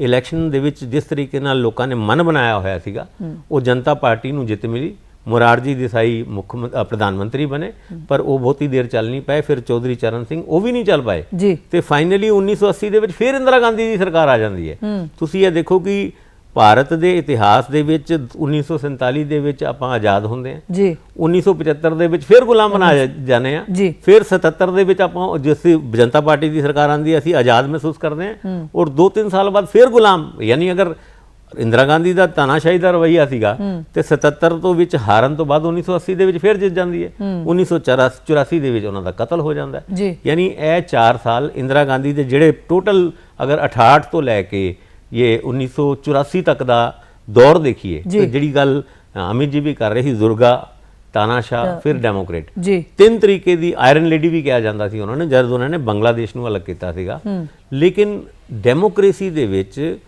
ਇਲੈਕਸ਼ਨ ਦੇ ਵਿੱਚ ਜਿਸ ਤਰੀਕੇ ਨਾਲ ਲੋਕਾਂ ਨੇ ਮਨ ਬਣਾਇਆ ਹੋਇਆ ਸੀਗਾ ਉਹ ਜਨਤਾ ਪਾਰਟੀ ਨੂੰ ਜਿੱਤ ਮਿਲੀ। ਮੁਰਾਰਜੀ ਦੇਸਾਈ ਮੁੱਖ ਪ੍ਰਧਾਨ ਮੰਤਰੀ ਬਣੇ ਪਰ ਉਹ ਬਹੁਤੀ ਦੇਰ ਚੱਲ ਨਹੀਂ ਪਏ ਫਿਰ ਚੌਧਰੀ ਚਰਨ ਸਿੰਘ ਉਹ ਵੀ ਨਹੀਂ ਚੱਲ ਪਾਏ। ਤੇ ਫਾਈਨਲੀ 1980 ਦੇ ਵਿੱਚ ਫਿਰ ਇੰਦਰਾ ਗਾਂਧੀ ਦੀ ਸਰਕਾਰ ਆ ਜਾਂਦੀ ਹੈ। ਤੁਸੀਂ ਇਹ ਦੇਖੋ ਕਿ ਭਾਰਤ ਦੇ ਇਤਿਹਾਸ ਦੇ ਵਿੱਚ 1947 ਦੇ ਵਿੱਚ ਆਪਾਂ ਆਜ਼ਾਦ ਹੁੰਦੇ ਹਾਂ। ਜੀ। 1975 ਦੇ ਵਿੱਚ ਫਿਰ ਗੁਲਾਮ ਬਣਾ ਜਾਣੇ ਆ। ਫਿਰ 77 ਦੇ ਵਿੱਚ ਆਪਾਂ ਜਿਸ ਜਨਤਾ ਪਾਰਟੀ ਦੀ ਸਰਕਾਰ ਆਂਦੀ ਅਸੀਂ ਆਜ਼ਾਦ ਮਹਿਸੂਸ ਕਰਦੇ ਹਾਂ। ਔਰ 2-3 ਸਾਲ ਬਾਅਦ ਫਿਰ ਗੁਲਾਮ ਯਾਨੀ ਅਗਰ ਇੰਦਰਾ ਗਾਂਧੀ ਦਾ ਤਾਨਾਸ਼ਾਹੀ ਦਾ ਰਵਈਆ ਸੀਗਾ ਤੇ 77 ਤੋਂ ਵਿੱਚ ਹਾਰਨ ਤੋਂ ਬਾਅਦ 1980 ਦੇ ਵਿੱਚ ਫਿਰ ਜਿੱਤ ਜਾਂਦੀ ਹੈ। 1984 ਦੇ ਵਿੱਚ ਉਹਨਾਂ ਦਾ ਕਤਲ ਹੋ ਜਾਂਦਾ ਹੈ। ਯਾਨੀ ਇਹ 4 ਸਾਲ ਇੰਦਰਾ ਗਾਂਧੀ ਦੇ ਜਿਹੜੇ ਟੋਟਲ ਅਗਰ 68 ਤੋਂ ਲੈ ਕੇ ਇਹ 1984 ਤੱਕ ਦਾ ਦੌਰ ਦੇਖੀਏ ਤੇ ਜਿਹੜੀ ਗੱਲ ਅਮਿਤ ਜੀ ਵੀ ਕਰ ਰਹੇ ਸੀ ਦੁਰਗਾ ਤਾਨਾਸ਼ਾਹ ਫਿਰ ਡੈਮੋਕ੍ਰੇਟ। ਜੀ। ਤਿੰਨ ਤਰੀਕੇ ਦੀ ਆਇਰਨ ਲੇਡੀ ਵੀ ਕਿਹਾ ਜਾਂਦਾ ਸੀ ਉਹਨਾਂ ਨੇ ਜਦ ਉਹਨਾਂ ਨੇ ਬੰਗਲਾਦੇਸ਼ ਨੂੰ ਅਲੱਗ ਕੀਤਾ ਸੀਗਾ। ਲੇਕਿਨ ਡੈਮੋਕ੍ਰੇਸੀ ਦੇ ਵਿੱਚ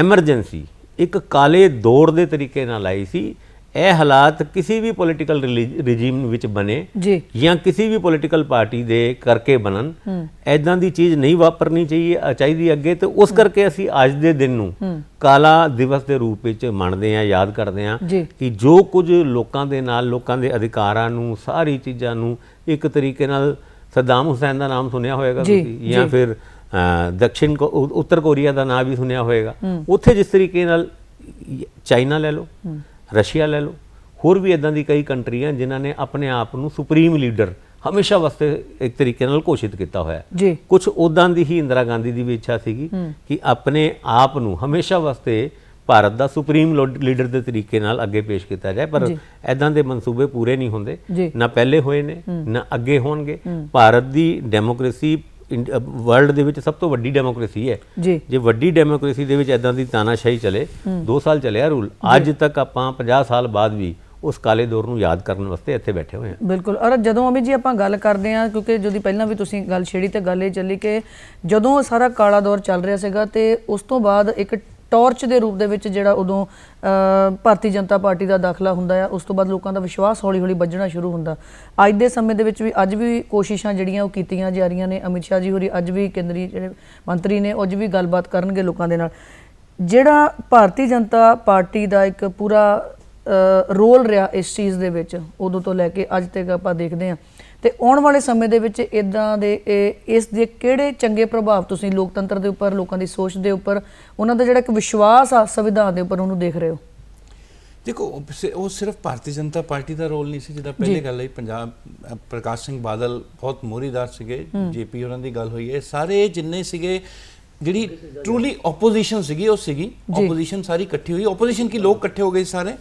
ਐਮਰਜੈਂਸੀ ਇੱਕ ਕਾਲੇ ਦੌਰ ਦੇ ਤਰੀਕੇ ਨਾਲ ਆਈ ਸੀ। ਇਹ ਹਾਲਾਤ ਕਿਸੇ ਵੀ ਪੋਲੀਟੀਕਲ ਰਿਜੀਮ ਵਿੱਚ ਬਣੇ ਜੀ। ਕਿਸੇ ਵੀ ਪੋਲੀਟੀਕਲ ਪਾਰਟੀ ਦੇ ਕਰਕੇ ਬਣਨ। ਐਦਾਂ ਦੀ ਚੀਜ਼ ਨਹੀਂ ਵਾਪਰਨੀ ਚਾਹੀਏ ਚਾਹੀਦੀ ਅੱਗੇ। ਤੇ ਉਸ ਕਰਕੇ ਅਸੀਂ ਅੱਜ ਦੇ ਦਿਨ ਨੂੰ ਕਾਲਾ ਦਿਵਸ ਦੇ ਰੂਪ ਵਿੱਚ ਮੰਨਦੇ ਆ ਯਾਦ ਕਰਦੇ ਆ ਕਿ ਜੋ ਕੁਝ ਲੋਕਾਂ ਦੇ ਨਾਲ ਲੋਕਾਂ ਦੇ ਅਧਿਕਾਰਾਂ ਨੂੰ ਸਾਰੀ ਚੀਜ਼ਾਂ ਨੂੰ ਇੱਕ ਤਰੀਕੇ ਨਾਲ ਸਦਾਮ ਹੁਸੈਨ ਦਾ ਨਾਮ ਸੁਣਿਆ ਹੋਵੇਗਾ ਤੁਸੀਂ ਜਾਂ। ਫਿਰ ਉ- ਉੱਤਰ ਕੋਰੀਆ ਦਾ ਨਾਮ ਵੀ ਸੁਣਿਆ ਹੋਵੇਗਾ। ਉੱਥੇ ਜਿਸ ਤਰੀਕੇ ਨਾਲ ਚਾਈਨਾ ਲੈ ਲਓ ਰਸ਼ੀਆ ਲੈ ਲਓ ਹੋਰ ਵੀ ਇਦਾਂ ਦੀ ਕਈ ਕੰਟਰੀਆਂ ਜਿਨ੍ਹਾਂ ਨੇ ਆਪਣੇ ਆਪ ਨੂੰ ਸੁਪਰੀਮ ਲੀਡਰ ਹਮੇਸ਼ਾ ਵਾਸਤੇ ਇੱਕ ਤਰੀਕੇ ਨਾਲ ਘੋਸ਼ਿਤ ਕੀਤਾ ਹੋਇਆ ਹੈ। ਜੀ। ਕੁਝ ਉਦਾਂ ਦੀ ਹੀ ਇੰਦਰਾ ਗਾਂਧੀ ਦੀ ਵੀ ਇੱਛਾ ਸੀਗੀ ਕਿ ਆਪਣੇ ਆਪ ਨੂੰ ਹਮੇਸ਼ਾ ਵਾਸਤੇ ਭਾਰਤ ਦਾ ਸੁਪਰੀਮ ਲੀਡਰ ਦੇ ਤਰੀਕੇ ਨਾਲ ਅੱਗੇ ਪੇਸ਼ ਕੀਤਾ ਜਾਏ ਪਰ ਐਦਾਂ ਦੇ ਮਨਸੂਬੇ ਪੂਰੇ ਨਹੀਂ ਹੁੰਦੇ। ਨਾ ਪਹਿਲੇ ਹੋਏ ਨੇ ਨਾ ਅੱਗੇ ਹੋਣਗੇ। ਭਾਰਤ ਦੀ ਡੈਮੋਕ੍ਰੇਸੀ ਵਰਲਡ ਦੇ ਵਿੱਚ ਸਭ ਤੋਂ ਵੱਡੀ ਡੈਮੋਕ੍ਰੇਸੀ ਹੈ। ਜੀ। ਵੱਡੀ ਡੈਮੋਕ੍ਰੇਸੀ ਦੇ ਵਿੱਚ ਐਦਾਂ ਦੀ ਤਾਨਾਸ਼ਾਹੀ ਚੱਲੇ 2 ਸਾਲ ਚੱਲਿਆ ਰੂਲ ਅੱਜ ਤੱਕ ਆਪਾਂ 50 ਸਾਲ ਬਾਅਦ ਵੀ ਉਸ ਕਾਲੇ ਦੌਰ ਨੂੰ ਯਾਦ ਕਰਨ ਵਾਸਤੇ ਇੱਥੇ ਬੈਠੇ ਹੋਏ ਹਾਂ। ਬਿਲਕੁਲ। ਔਰ ਜਦੋਂ ਅਮਿਤ ਜੀ ਆਪਾਂ ਗੱਲ ਕਰਦੇ ਹਾਂ ਕਿਉਂਕਿ ਜਦੋਂ ਪਹਿਲਾਂ ਵੀ ਤੁਸੀਂ ਗੱਲ ਛੇੜੀ ਤੇ ਗੱਲ ਇਹ ਚੱਲੀ ਕਿ ਜਦੋਂ ਸਾਰਾ ਕਾਲਾ ਦੌਰ ਚੱਲ ਰਿਹਾ ਸੀਗਾ ਤੇ ਉਸ ਤੋਂ ਬਾਅਦ ਇੱਕ ਟਾਰਚ ਦੇ ਰੂਪ ਦੇ ਵਿੱਚ ਜਿਹੜਾ ਉਦੋਂ ਭਾਰਤੀ ਜਨਤਾ ਪਾਰਟੀ ਦਾ ਦਾਖਲਾ ਹੁੰਦਾ ਆ, ਉਸ ਤੋਂ ਬਾਅਦ ਲੋਕਾਂ ਦਾ ਵਿਸ਼ਵਾਸ ਹੌਲੀ-ਹੌਲੀ ਵੱਜਣਾ ਸ਼ੁਰੂ ਹੁੰਦਾ। ਅੱਜ ਦੇ ਸਮੇਂ ਦੇ ਵਿੱਚ ਵੀ ਅੱਜ ਵੀ ਕੋਸ਼ਿਸ਼ਾਂ ਜਿਹੜੀਆਂ ਉਹ ਕੀਤੀਆਂ ਜਾ ਰਹੀਆਂ ਨੇ, ਅਮਿਤ ਸ਼ਾਹ ਜੀ ਹੋਰੀ ਅੱਜ ਵੀ ਕੇਂਦਰੀ ਜਿਹੜੇ ਮੰਤਰੀ ਨੇ, ਉਹ ਅੱਜ ਵੀ ਗੱਲਬਾਤ ਕਰਨਗੇ ਲੋਕਾਂ ਦੇ ਨਾਲ। ਜਿਹੜਾ ਭਾਰਤੀ ਜਨਤਾ ਪਾਰਟੀ ਦਾ ਇੱਕ ਪੂਰਾ ਰੋਲ ਰਿਹਾ ਇਸ ਚੀਜ਼ ਦੇ ਵਿੱਚ, ਉਦੋਂ ਤੋਂ ਲੈ ਕੇ ਅੱਜ ਤੱਕ ਆਪਾਂ ਦੇਖਦੇ ਹਾਂ। ਤੇ ਆਉਣ ਵਾਲੇ ਸਮੇਂ ਦੇ ਵਿੱਚ ਇਦਾਂ ਦੇ ਇਸ ਦੇ ਕਿਹੜੇ ਚੰਗੇ ਪ੍ਰਭਾਵ ਤੁਸੀਂ ਲੋਕਤੰਤਰ ਦੇ ਉੱਪਰ ਲੋਕਾਂ ਦੀ ਸੋਚ ਦੇ ਉੱਪਰ ਉਹਨਾਂ ਦਾ ਜਿਹੜਾ ਇੱਕ ਵਿਸ਼ਵਾਸ ਆ ਸੰਵਿਧਾਨ ਦੇ ਉੱਪਰ ਉਹਨੂੰ ਦੇਖ ਰਹੇ ਹੋ? ਦੇਖੋ ਉਹ ਸਿਰਫ ਭਾਰਤੀ ਜਨਤਾ ਪਾਰਟੀ ਦਾ ਰੋਲ ਨਹੀਂ ਸੀ ਜਿਹਦਾ ਪਹਿਲੇ ਗੱਲ ਹੈ ਪੰਜਾਬ ਪ੍ਰਕਾਸ਼ ਸਿੰਘ ਬਾਦਲ ਬਹੁਤ ਮੋਰੀਦਾਰ ਸੀਗੇ ਜੇਪੀ ਉਹਨਾਂ ਦੀ ਗੱਲ ਹੋਈ ਹੈ ਸਾਰੇ ਜਿੰਨੇ ਸੀਗੇ ਜਿਹੜੀ ਟਰੂਲੀ ਆਪੋਜੀਸ਼ਨ ਸੀਗੀ ਉਹ ਸੀਗੀ। ਆਪੋਜੀਸ਼ਨ ਸਾਰੀ ਇਕੱਠੀ ਹੋਈ। ਆਪੋਜੀਸ਼ਨ ਕੀ ਲੋਕ ਇਕੱਠੇ ਹੋ ਗਏ ਸਾਰੇ।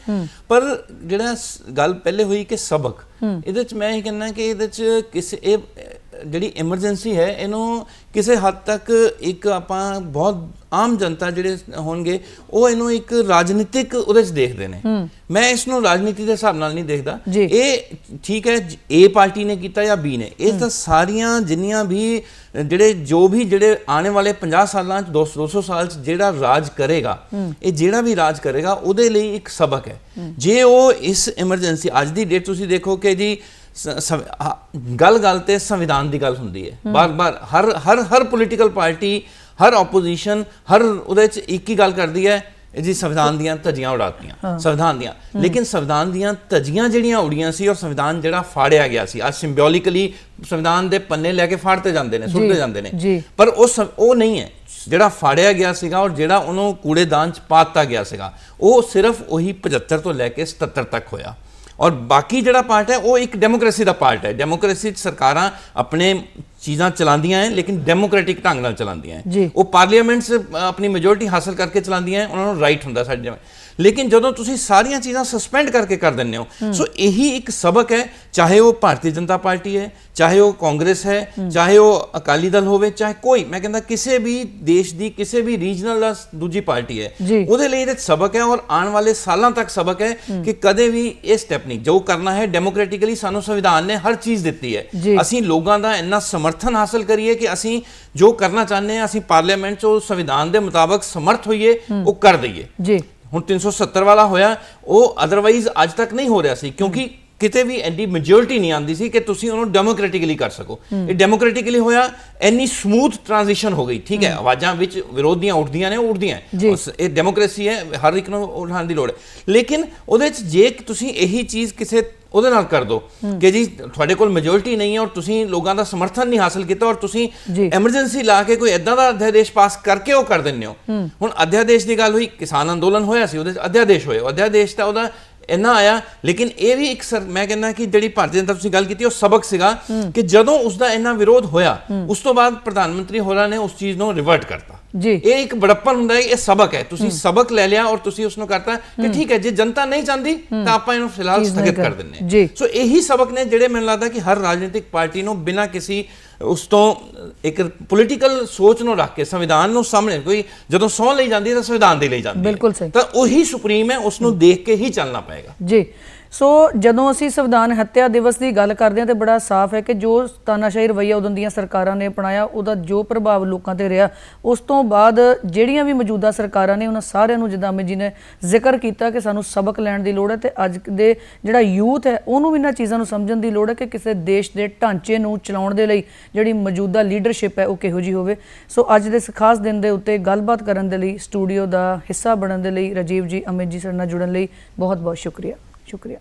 ਪਰ ਜਿਹੜਾ ਗੱਲ ਪਹਿਲੇ ਹੋਈ ਕਿ ਸਬਕ। ਇਹਦੇ ਚ ਮੈਂ ਇਹ ਕਹਿੰਦਾ ਕਿ ਇਹਦੇ ਚ ਕਿਸੇ ਇਹ ਜਿਹੜੀ ਐਮਰਜੈਂਸੀ ਹੈ ਇਹਨੂੰ ਕਿਸੇ ਹੱਦ ਤੱਕ ਇੱਕ ਆਪਾਂ ਬਹੁਤ ਆਮ ਜਨਤਾ ਜਿਹੜੇ ਹੋਣਗੇ ਉਹ ਇਹਨੂੰ ਇੱਕ ਰਾਜਨੀਤਿਕ ਉਹਦੇ ਚ ਦੇਖਦੇ ਨੇ। ਮੈਂ ਇਸ ਨੂੰ ਰਾਜਨੀਤੀ ਦੇ ਹਿਸਾਬ ਨਾਲ ਨਹੀਂ ਦੇਖਦਾ। ਇਹ ਠੀਕ ਹੈ ਏ ਪਾਰਟੀ ਨੇ ਕੀਤਾ ਜਾਂ ਬੀ ਨੇ। ਇਹ ਤਾਂ ਸਾਰੀਆਂ ਜਿੰਨੀਆਂ ਵੀ ਜਿਹੜੇ ਜੋ ਵੀ ਜਿਹੜੇ ਆਉਣ ਵਾਲੇ 50 ਸਾਲਾਂ ਚ 200 200 ਸਾਲ ਚ ਜਿਹੜਾ ਰਾਜ ਕਰੇਗਾ ਇਹ ਜਿਹੜਾ ਵੀ ਰਾਜ ਕਰੇਗਾ ਉਹਦੇ ਲਈ ਇੱਕ ਸਬਕ ਹੈ। ਜੇ ਉਹ ਇਸ ਐਮਰਜੈਂਸੀ ਅੱਜ ਦੀ ਡੇਟ ਤੁਸੀਂ ਦੇਖੋ ਕਿ ਜੀ ਗੱਲ ਗੱਲ ਤੇ ਸੰਵਿਧਾਨ ਦੀ ਗੱਲ ਹੁੰਦੀ ਹੈ। ਬਾਰ-ਬਾਰ ਹਰ ਹਰ ਹਰ ਪੋਲੀਟੀਕਲ ਪਾਰਟੀ ਹਰ ਆਪੋਜੀਸ਼ਨ ਹਰ ਉਹਦੇ ਚ ਇੱਕ ਹੀ ਗੱਲ ਕਰਦੀ ਹੈ ਜੀ ਸੰਵਿਧਾਨ ਦੀਆਂ ਧੱਜੀਆਂ ਉਡਾਤੀਆਂ ਸੰਵਿਧਾਨ ਦੀਆਂ। ਲੇਕਿਨ ਸੰਵਿਧਾਨ ਦੀਆਂ ਧੱਜੀਆਂ ਜਿਹੜੀਆਂ ਉੜੀਆਂ ਸੀ ਔਰ ਸੰਵਿਧਾਨ ਜਿਹੜਾ ਫਾੜਿਆ ਗਿਆ ਸੀ ਅੱਜ ਸਿੰਬੋਲਿਕਲੀ ਸੰਵਿਧਾਨ ਦੇ ਪੰਨੇ ਲੈ ਕੇ ਫਾੜਤੇ ਜਾਂਦੇ ਨੇ ਸੁੱਟਦੇ ਜਾਂਦੇ ਨੇ। ਪਰ ਉਹ ਉਹ ਨਹੀਂ ਹੈ। ਜਿਹੜਾ ਫਾੜਿਆ ਗਿਆ ਸੀਗਾ ਔਰ ਜਿਹੜਾ ਉਹਨੂੰ ਕੂੜੇਦਾਨ ਚ ਪਾਤਾ ਗਿਆ ਸੀਗਾ ਉਹ ਸਿਰਫ ਉਹੀ 75 ਤੋਂ ਲੈ ਕੇ 77 ਤੱਕ ਹੋਇਆ। ਔਰ ਬਾਕੀ ਜਿਹੜਾ ਪਾਰਟ ਹੈ, ਉਹ ਇੱਕ ਡੈਮੋਕ੍ਰੇਸੀ ਦਾ ਪਾਰਟ ਹੈ। ਡੈਮੋਕ੍ਰੇਸੀ ਚ ਸਰਕਾਰਾਂ ਆਪਣੇ ਚੀਜ਼ਾਂ ਚਲਾਉਂਦੀਆਂ ਹੈ ਲੇਕਿਨ ਡੈਮੋਕ੍ਰੈਟਿਕ ਢੰਗ ਨਾਲ ਚਲਾਉਂਦੀਆਂ ਹੈ। ਉਹ ਪਾਰਲੀਮੈਂਟ 'ਚ ਆਪਣੀ ਮੈਜੋਰਿਟੀ ਹਾਸਲ ਕਰਕੇ ਚਲਾਉਂਦੀਆਂ ਹੈ ਉਹਨਾਂ ਨੂੰ ਰਾਈਟ ਹੁੰਦਾ ਸਾਡੇ ਜਿਵੇਂ। ਲੇਕਿਨ ਜਦੋਂ ਤੁਸੀਂ ਸਾਰੀਆਂ ਚੀਜ਼ਾਂ ਸਸਪੈਂਡ ਕਰਕੇ ਕਰ ਦਿੰਦੇ ਹੋ ਸੋ ਇਹੀ ਇੱਕ ਸਬਕ ਹੈ ਚਾਹੇ ਉਹ ਭਾਰਤੀ ਜਨਤਾ ਪਾਰਟੀ ਹੈ ਚਾਹੇ ਉਹ ਕਾਂਗਰਸ ਹੈ ਚਾਹੇ ਉਹ ਅਕਾਲੀ ਦਲ ਹੋਵੇ ਚਾਹੇ ਕੋਈ ਮੈਂ ਕਹਿੰਦਾ ਕਿਸੇ ਵੀ ਦੇਸ਼ ਦੀ ਕਿਸੇ ਵੀ ਰੀਜਨਲ ਦੂਜੀ ਪਾਰਟੀ ਹੈ। ਉਹਦੇ ਲਈ ਇਹਦੇ 'ਚ ਸਬਕ ਹੈ ਔਰ ਆਉਣ ਵਾਲੇ ਸਾਲਾਂ ਤੱਕ ਸਬਕ ਹੈ। ਕਿ ਕਦੇ ਵੀ ਇਹ ਸਟੈਪ ਨਹੀਂ। ਜੋ ਕਰਨਾ ਹੈ ਡੈਮੋਕ੍ਰੈਟਿਕਲੀ ਸਾਨੂੰ ਸੰਵਿਧਾਨ ਨੇ ਹਰ ਚੀਜ਼ ਦਿੱਤੀ ਹੈ। ਅਸੀਂ ਲੋਕਾਂ ਦਾ ਇੰਨਾ ਸਮਰਥਨ ਹਾਸਲ ਕਰੀਏ ਕਿ ਅਸੀਂ ਜੋ ਕਰਨਾ ਚਾਹੁੰਦੇ ਹਾਂ ਅਸੀਂ ਪਾਰਲੀਮੈਂਟ 'ਚ ਉਹ ਸੰਵਿਧਾਨ ਦੇ ਮੁਤਾਬਕ ਸਮਰਥ ਹੋਈਏ ਉਹ ਕਰ ਦਈਏ। ਜੀ। ਹੁਣ 370 ਵਾਲਾ ਹੋਇਆ ਉਹ ਅਦਰਵਾਈਜ਼ ਅੱਜ ਤੱਕ ਨਹੀਂ ਹੋ ਰਿਹਾ ਸੀ ਕਿਉਂਕਿ ਕਿਤੇ ਵੀ ਐਡੀ ਮੈਜੋਰਿਟੀ ਨਹੀਂ ਆਂਦੀ ਸੀ ਕਿ ਤੁਸੀਂ ਉਹਨੂੰ ਡੈਮੋਕ੍ਰੈਟਿਕਲੀ ਕਰ ਸਕੋ। ਇਹ ਡੈਮੋਕ੍ਰੈਟਿਕਲੀ ਹੋਇਆ ਇੰਨੀ ਸਮੂਥ ਟ੍ਰਾਂਜੀਸ਼ਨ ਹੋ ਗਈ ਠੀਕ ਹੈ? ਆਵਾਜ਼ਾਂ ਵਿੱਚ ਵਿਰੋਧੀਆਂ ਉੱਠਦੀਆਂ ਨੇ ਉੱਠਦੀਆਂ ਇਹ ਡੈਮੋਕ੍ਰੇਸੀ ਹੈ ਹਰ ਇੱਕ ਨੂੰ ਉਠਾਉਣ ਦੀ ਲੋੜ ਹੈ। ਲੇਕਿਨ ਉਹਦੇ ਚ ਜੇ ਤੁਸੀਂ ਇਹੀ ਚੀਜ਼ ਕਿਸੇ ਉਹਦੇ ਨਾਲ ਕਰ ਦੋ ਕਿ ਜੀ ਤੁਹਾਡੇ ਕੋਲ ਮੈਜੋਰਿਟੀ ਨਹੀਂ ਹੈ ਔਰ ਤੁਸੀਂ ਲੋਕਾਂ ਦਾ ਸਮਰਥਨ ਨਹੀਂ ਹਾਸਲ ਕੀਤਾ ਔਰ ਤੁਸੀਂ। ਐਮਰਜੈਂਸੀ ਲਾ ਕੇ ਕੋਈ ਇਦਾਂ ਦਾ ਅਧਿਆਦੇਸ਼ ਪਾਸ ਕਰਕੇ ਉਹ ਕਰ ਦਿੰਦੇ ਹੋ। ਹੁਣ ਅਧਿਆਦੇਸ਼ ਦੀ ਗੱਲ ਹੋਈ ਕਿਸਾਨ ਅੰਦੋਲਨ ਹੋਇਆ ਸੀ ਉਹਦੇ ਅਧਿਆਦੇਸ਼ ਹੋਏ। ਉਹ ਅਧਿਆਦੇਸ਼ ਤਾਂ ਉਹਦਾ ਇੰਨਾ ਆਇਆ ਲੇਕਿਨ ਇਹ ਵੀ ਇੱਕ ਸਰ ਮੈਂ ਕਹਿੰਦਾ ਕਿ ਜਿਹੜੀ ਭਾਰਤੀ ਜਨਤਾ ਤੁਸੀਂ ਗੱਲ ਕੀਤੀ ਉਹ ਸਬਕ ਸੀਗਾ ਕਿ ਜਦੋਂ ਉਸ ਦਾ ਇੰਨਾ ਵਿਰੋਧ ਹੋਇਆ ਉਸ ਤੋਂ ਬਾਅਦ ਪ੍ਰਧਾਨ ਮੰਤਰੀ ਹੋਰਾਂ ਨੇ ਉਸ ਚੀਜ਼ ਨੂੰ ਰਿਵਰਟ ਕਰਤਾ। ਜੀ। ਇਹ ਇੱਕ ਬੜੱਪਨ ਹੁੰਦਾ ਹੈ ਇਹ ਸਬਕ ਹੈ। ਤੁਸੀਂ ਸਬਕ ਲੈ ਲਿਆ ਔਰ ਤੁਸੀਂ ਉਸ ਨੂੰ ਕਰਤਾ ਕਿ ਠੀਕ ਹੈ ਜੇ ਜਨਤਾ ਨਹੀਂ ਚਾਹੁੰਦੀ ਤਾਂ ਆਪਾਂ ਇਹਨੂੰ ਫਿਲਹਾਲ ਸਥਗਿਤ ਕਰ ਦਿੰਨੇ ਜੀ। ਸੋ ਇਹੀ ਸਬਕ ਨੇ ਜਿਹੜੇ ਮੈਨੂੰ ਲੱਗਦਾ ਕਿ ਹਰ ਰਾਜਨੀਤਿਕ ਪਾਰਟੀ ਨੂੰ ਬਿਨਾਂ ਕਿਸੇ ਉਸ ਤੋਂ ਇੱਕ ਪੋਲੀਟੀਕਲ ਸੋਚ ਨੂੰ ਰੱਖ ਕੇ ਸੰਵਿਧਾਨ ਨੂੰ ਸਾਹਮਣੇ ਕੋਈ ਜਦੋਂ ਸੌ ਲਈ ਜਾਂਦੀ ਹੈ ਤਾਂ ਸੰਵਿਧਾਨ ਦੇ ਲਈ ਜਾਂਦੀ ਹੈ। ਬਿਲਕੁਲ ਸਹੀ। ਤਾਂ ਉਹੀ ਸੁਪਰੀਮ ਹੈ ਉਸ ਨੂੰ ਦੇਖ ਕੇ ਹੀ ਚੱਲਣਾ ਪਏਗਾ। ਜੀ। ਸੋ ਜਦੋਂ ਅਸੀਂ ਸੰਵਿਧਾਨ ਹੱਤਿਆ ਦਿਵਸ ਦੀ ਗੱਲ ਕਰਦੇ ਹਾਂ ਤੇ ਬੜਾ ਸਾਫ਼ ਹੈ ਕਿ ਜੋ ਤਾਨਾਸ਼ਾਹੀ ਰਵਈਆ ਉਦੋਂ ਦੀਆਂ ਸਰਕਾਰਾਂ ਨੇ ਅਪਣਾਇਆ, ਉਹਦਾ ਜੋ ਪ੍ਰਭਾਵ ਲੋਕਾਂ ਤੇ ਰਿਹਾ, ਉਸ ਤੋਂ ਬਾਅਦ ਜਿਹੜੀਆਂ ਵੀ ਮੌਜੂਦਾ ਸਰਕਾਰਾਂ ਨੇ ਉਹਨਾਂ ਸਾਰਿਆਂ ਨੂੰ ਜਿੱਦਾਂ ਅਮਿਤ ਜੀ ਨੇ ਜ਼ਿਕਰ ਕੀਤਾ ਕਿ ਸਾਨੂੰ ਸਬਕ ਲੈਣ ਦੀ ਲੋੜ ਹੈ ਤੇ ਅੱਜ ਦੇ ਜਿਹੜਾ ਯੂਥ ਹੈ, ਉਹਨੂੰ ਵੀ ਇਹਨਾਂ ਚੀਜ਼ਾਂ ਨੂੰ ਸਮਝਣ ਦੀ ਲੋੜ ਹੈ ਕਿ ਕਿਸੇ ਦੇਸ਼ ਦੇ ਢਾਂਚੇ ਨੂੰ ਚਲਾਉਣ ਦੇ ਲਈ ਜਿਹੜੀ ਮੌਜੂਦਾ ਲੀਡਰਸ਼ਿਪ ਹੈ, ਉਹ ਕਿਹੋ ਜੀ ਹੋਵੇ। ਸੋ ਅੱਜ ਦੇ ਇਸ ਖਾਸ ਦਿਨ ਦੇ ਉੱਤੇ ਗੱਲਬਾਤ ਕਰਨ ਦੇ ਲਈ ਸਟੂਡੀਓ ਦਾ ਹਿੱਸਾ ਬਣਨ ਦੇ ਲਈ ਰਾਜੀਵ ਜੀ, ਅਮਿਤ ਜੀ ਸਾਡੇ ਨਾਲ ਜੁੜਨ ਲਈ ਬਹੁਤ ਬਹੁਤ ਸ਼ੁਕਰੀਆ। ਸ਼ੁਕਰੀਆ